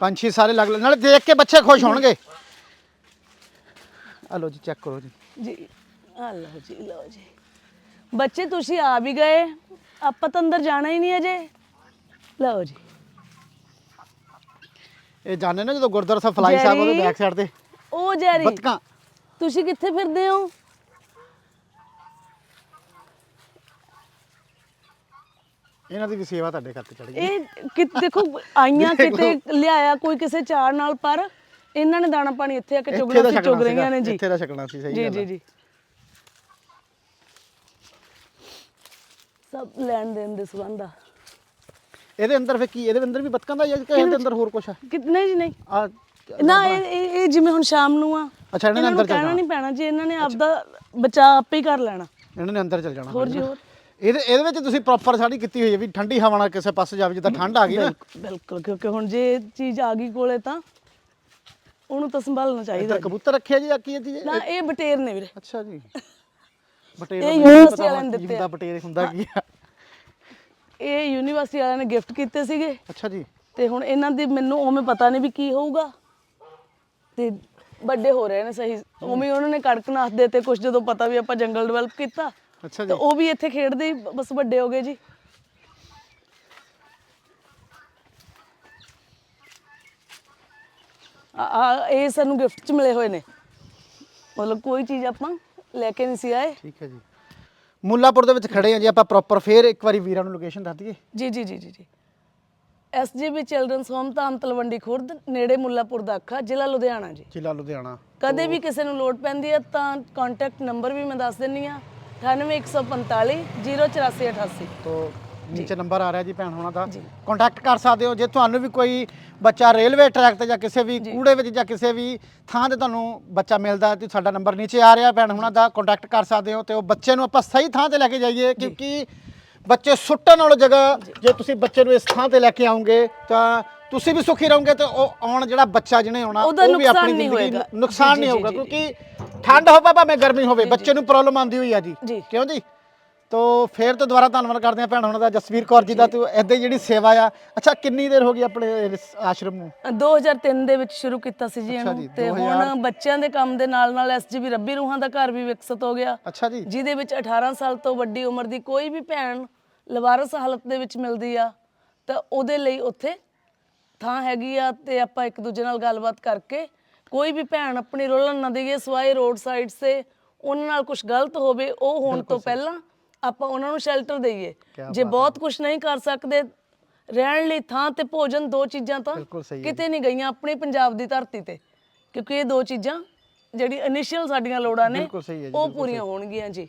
ਪੰਛੀ ਸਾਰੇ ਲੱਗ ਨਾਲੇ ਦੇਖ ਕੇ ਬੱਚੇ ਖੁਸ਼ ਹੋਣਗੇ। ਆ ਲੋ ਜੀ ਚੈੱਕ ਕਰੋ ਜੀ। ਜੀ ਆ ਲਓ ਜੀ ਲਓ ਜੀ। ਬੱਚੇ ਤੁਸੀਂ ਆ ਵੀ ਗਏ। ਆਪਾਂ ਤਾਂ ਅੰਦਰ ਜਾਣਾ ਹੀ ਨਹੀਂ ਅਜੇ। ਲਓ ਜੀ। ਇਹ ਜਾਣੇ ਨਾ ਜਦੋਂ ਗੁਰਦੁਆਰਾ ਸਾਹਿਬ ਫਲਾਈ ਸਾਹਿਬ ਉਹਦੇ। ਬੈਕ ਸਾਈਡ ਤੇ। ਉਹ ਜੈਰੀ ਬਤਕਾਂ। ਤੁਸੀਂ ਕਿੱਥੇ ਫਿਰਦੇ ਹੋ? ਇਹਨਾਂ ਦੀ ਵੀ ਸੇਵਾ ਤੁਹਾਡੇ ਖਾਤੇ ਚੜ ਗਈ। ਇਹ ਕਿ ਦੇਖੋ ਆਈਆਂ ਕਿਤੇ ਲਿਆਇਆ ਕੋਈ ਕਿਸੇ ਚਾਰ ਨਾਲ ਪਰ ਇਹਨਾਂ ਨੇ ਦਾਣਾ ਪਾਣੀ ਇੱਥੇ ਆ ਕੇ ਚੁਗ ਰਹੀਆਂ ਨੇ ਜੀ। ਇੱਥੇ ਦਾ ਛਕਣਾ ਸੀ ਸਹੀ ਜੀ ਗੱਲ ਜੀ। ਜੀ। ਸਭ ਲੈਣ ਦੇਣ ਦੇ ਸੰਬੰਧ ਆ। ਇਹਦੇ ਅੰਦਰ ਫਿਰ ਕੀ ਇਹਦੇ ਅੰਦਰ ਵੀ ਬਤਕਾਂ ਦਾ ਜਾਂ ਕਿ ਇਹਦੇ ਅੰਦਰ ਹੋਰ ਕੁਝ ਆ? ਕਿਤਨੇ ਜੀ ਨਹੀਂ। ਆ ਨਾ ਇਹ ਇਹ ਇਹ ਜਿਵੇਂ ਹੁਣ ਸ਼ਾਮ ਨੂੰ ਆ। ਅੱਛਾ, ਇਹਨਾਂ ਨੇ ਅੰਦਰ ਚੱਲ ਕਹਿਣਾ ਨਹੀਂ ਪੈਣਾ ਜੀ ਇਹਨਾਂ ਨੇ ਆਪਦਾ ਬਚਾ ਆਪੇ ਹੀ ਕਰ ਲੈਣਾ। ਇਹਨਾਂ ਨੇ ਅੰਦਰ ਚਲ ਜਾਣਾ। ਹੋਰ ਜੀ ਹੋਰ। ਇਹਦੇ ਇਹਦੇ ਵਿੱਚ ਤੁਸੀਂ ਪ੍ਰੋਪਰ ਸਾਡੀ ਕੀਤੀ ਹੋਈ ਹੈ ਵੀ ਠੰਡੀ ਹਵਾ ਨਾਲ ਕਿਸੇ ਪਾਸੇ ਜਾਵੇ ਜਿੱਦਾਂ ਠੰਡ ਆ ਗਈ ਨਾ। ਬਿਲਕੁਲ ਕਿਉਂਕਿ ਹੁਣ ਜੇ ਚੀਜ਼ ਆ ਗਈ ਕੋਲੇ ਤਾਂ ਉਹਨੂੰ ਤਾਂ ਸੰਭਾਲਣਾ ਚਾਹੀਦਾ ਕਬੂਤਰ ਰੱਖਿਆ ਜੀ ਆ ਕੀ ਹੈ ਜੀ? ਨਾ ਇਹ ਬਟੇਰ ਨੇ ਵੀਰੇ। ਅੱਛਾ ਜੀ। ਬਟੇਰ ਇਹ ਯੂਨੀਵਰਸਿਟੀ ਵਾਲਿਆਂ ਨੇ ਦਿੱਤੇ ਹੁੰਦਾ ਬਟੇਰ ਹੁੰਦਾ ਕੀ ਆ। ਇਹ ਯੂਨੀਵਰਸਿਟੀ ਵਾਲਿਆਂ ਨੇ ਗਿਫਟ ਕੀਤੇ ਸੀਗੇ। ਅੱਛਾ ਜੀ। ਤੇ ਹੁਣ ਇਹਨਾਂ ਦੀ ਮੈਨੂੰ ਉਵੇਂ ਪਤਾ ਨਹੀਂ ਵੀ ਕੀ ਹੋਊਗਾ। ਤੇ ਵੱਡੇ ਹੋ ਰਹੇ ਨੇ ਸਹੀ। ਉਵੇਂ ਉਹਨਾਂ ਨੇ ਕੜਕਨਾਥ ਦੇ ਤੇ ਕੁਝ ਜਦੋਂ ਪਤਾ ਵੀ ਆਪਾਂ ਜੰਗਲ ਡਿਵੈਲਪ ਕੀਤਾ। ਅੱਛਾ ਤੇ ਜੀ ਉਹ ਵੀ ਇੱਥੇ ਖੇਡਦੇ ਹੀ ਬਸ ਵੱਡੇ ਹੋ ਗਏ ਜੀ। ਆ ਆ- ਇਹ ਸਾਨੂੰ ਗਿਫਟ ਚ ਮਿਲੇ ਹੋਏ ਨੇ। ਮਤਲਬ ਕੋਈ ਚੀਜ਼ ਆਪਾਂ ਲੈ ਕੇ ਨਹੀਂ ਸੀ ਆਏ। ਠੀਕ ਹੈ ਜੀ। ਮੁੱਲਾਪੁਰ ਦੇ ਵਿੱਚ ਖੜੇ ਆ ਜੀ ਆਪਾਂ ਪ੍ਰੋਪਰ ਫੇਰ ਇੱਕ ਵਾਰੀ ਵੀਰਾਂ ਨੂੰ ਲੋਕੇਸ਼ਨ ਦੱਸ ਦਈਏ। ਜੀ ਜੀ ਜੀ ਜੀ ਜੀ। SGB children's home Dham Talwandi Khurd ਨੇੜੇ ਮੁੱਲਾਪੁਰ ਦਾਖਾ ਜ਼ਿਲ੍ਹਾ ਲੁਧਿਆਣਾ ਜੀ। ਜ਼ਿਲ੍ਹਾ ਲੁਧਿਆਣਾ। ਕਦੇ ਵੀ ਕਿਸੇ ਨੂੰ ਲੋੜ ਪੈਂਦੀ ਹੈ ਤਾਂ ਕੰਟੈਕਟ ਨੰਬਰ ਵੀ ਮੈਂ ਦੱਸ ਦਿੰਨੀ ਆ 98145 08488 ਤੋਂ ਨੀਚੇ ਨੰਬਰ ਆ ਰਿਹਾ ਜੀ ਭੈਣ ਹੋਣਾ ਦਾ। ਕੰਟੈਕਟ ਕਰ ਸਕਦੇ ਹੋ। ਜੇ ਤੁਹਾਨੂੰ ਵੀ ਕੋਈ ਬੱਚਾ ਰੇਲਵੇ ਟਰੈਕ ਤੇ ਜਾਂ ਕਿਸੇ ਵੀ ਕੂੜੇ ਵਿੱਚ ਜਾਂ ਕਿਸੇ ਵੀ ਥਾਂ ਤੇ ਤੁਹਾਨੂੰ ਬੱਚਾ ਮਿਲਦਾ ਤੇ ਸਾਡਾ ਨੰਬਰ ਨੀਚੇ ਆ ਰਿਹਾ ਭੈਣ ਹੋਣਾ ਦਾ ਕੰਟੈਕਟ ਕਰ ਸਕਦੇ ਹੋ ਤੇ ਉਹ ਬੱਚੇ ਨੂੰ ਆਪਾਂ ਸਹੀ ਥਾਂ ਤੇ ਲੈ ਕੇ ਜਾਈਏ ਕਿਉਂਕਿ ਬੱਚੇ ਸੁੱਟਣ ਵਾਲੀ ਜਗ੍ਹਾ ਜੇ। ਤੁਸੀਂ ਬੱਚੇ ਨੂੰ ਇਸ ਥਾਂ ਤੇ ਲੈ ਕੇ ਆਓਗੇ ਤਾਂ ਤੁਸੀਂ ਵੀ ਸੁਖੀ ਰਹੋਗੇ ਤੇ ਉਹ ਆਉਣ ਜਿਹੜਾ ਬੱਚਾ ਜਿਹਨੇ ਆਉਣਾ ਉਹ ਵੀ ਆਪਣੀ ਜ਼ਿੰਦਗੀ। ਨੁਕਸਾਨ ਨਹੀਂ ਹੋਊਗਾ ਕਿਉਂਕਿ ਠੰਡ ਹੋਵੇ ਭਾਵੇਂ ਗਰਮੀ ਹੋਵੇ ਬੱਚੇ ਨੂੰ ਪ੍ਰੋਬਲਮ ਆਉਂਦੀ ਹੋਈ ਆ ਜੀ। ਕਿਉਂ ਜੀ? ਤੋ ਫੇਰ ਤੋਂ ਦੁਬਾਰਾ ਧੰਨਵਾਦ ਕਰਦੇ ਆ ਭੈਣ ਹੁਣਾਂ ਦਾ ਜਸਵੀਰ ਕੌਰ ਜੀ ਦਾ ਤੂੰ ਹੀ ਜਿਹੜੀ ਸੇਵਾ ਆ। ਅੱਛਾ ਕਿੰਨੀ ਦੇਰ ਹੋ ਗਈ ਆਪਣੇ ਇਸ ਆਸ਼ਰਮ ਨੂੰ? 2003 ਦੇ ਵਿੱਚ ਸ਼ੁਰੂ ਕੀਤਾ ਸੀ ਜੀ ਇਹਨੂੰ। ਤੇ 2000 ਹੁਣ ਬੱਚਿਆਂ ਦੇ ਕੰਮ ਦੇ ਨਾਲ ਨਾਲ ਐਸਜੀਬੀ ਰੱਬੀ ਰੂਹਾਂ ਦਾ ਘਰ ਵੀ ਵਿਕਸਿਤ ਹੋ ਗਿਆ। ਅੱਛਾ ਜੀ। ਜਿਹਦੇ ਵਿੱਚ 18 ਸਾਲ ਤੋਂ ਵੱਡੀ ਉਮਰ ਦੀ ਕੋਈ ਵੀ ਭੈਣ ਲਵਾਰਸ ਹਾਲਤ ਦੇ ਵਿੱਚ ਮਿਲਦੀ ਆ ਤਾਂ ਉਹਦੇ ਲਈ ਉੱਥੇ ਥਾਂ ਹੈਗੀ ਆ ਤੇ ਆਪਾਂ ਇੱਕ ਦੂਜੇ ਨਾਲ ਗੱਲਬਾਤ ਕਰਕੇ ਕੋਈ ਵੀ ਭੈਣ ਆਪਣੀ ਰੋਲਣ ਨਾ ਦੇਈਏ ਸਵਾਏ ਰੋਡ ਸਾਈਡ ਸੇ ਉਹਨਾਂ ਨਾਲ ਕੁਝ ਗਲਤ ਹੋਵੇ ਉਹ ਹੋਣ ਤੋਂ ਪਹਿਲਾਂ ਆਪਾਂ ਉਹਨਾਂ ਨੂੰ ਸ਼ੈਲਟਰ ਦੇਈਏ। ਜੇ ਬਹੁਤ ਕੁਝ ਨਹੀਂ ਕਰ ਸਕਦੇ ਰਹਿਣ ਲਈ ਥਾਂ ਤੇ ਭੋਜਨ ਦੋ ਚੀਜ਼ਾਂ ਤਾਂ ਕਿਤੇ ਨਹੀਂ ਗਈਆਂ ਆਪਣੀ ਪੰਜਾਬ ਦੀ ਧਰਤੀ ਤੇ। ਕਿਉਂਕਿ ਇਹ ਦੋ ਚੀਜ਼ਾਂ ਜਿਹੜੀ ਇਨੀਸ਼ੀਅਲ ਸਾਡੀਆਂ ਲੋੜਾਂ ਨੇ ਉਹ ਪੂਰੀਆਂ ਹੋਣਗੀਆਂ ਜੀ।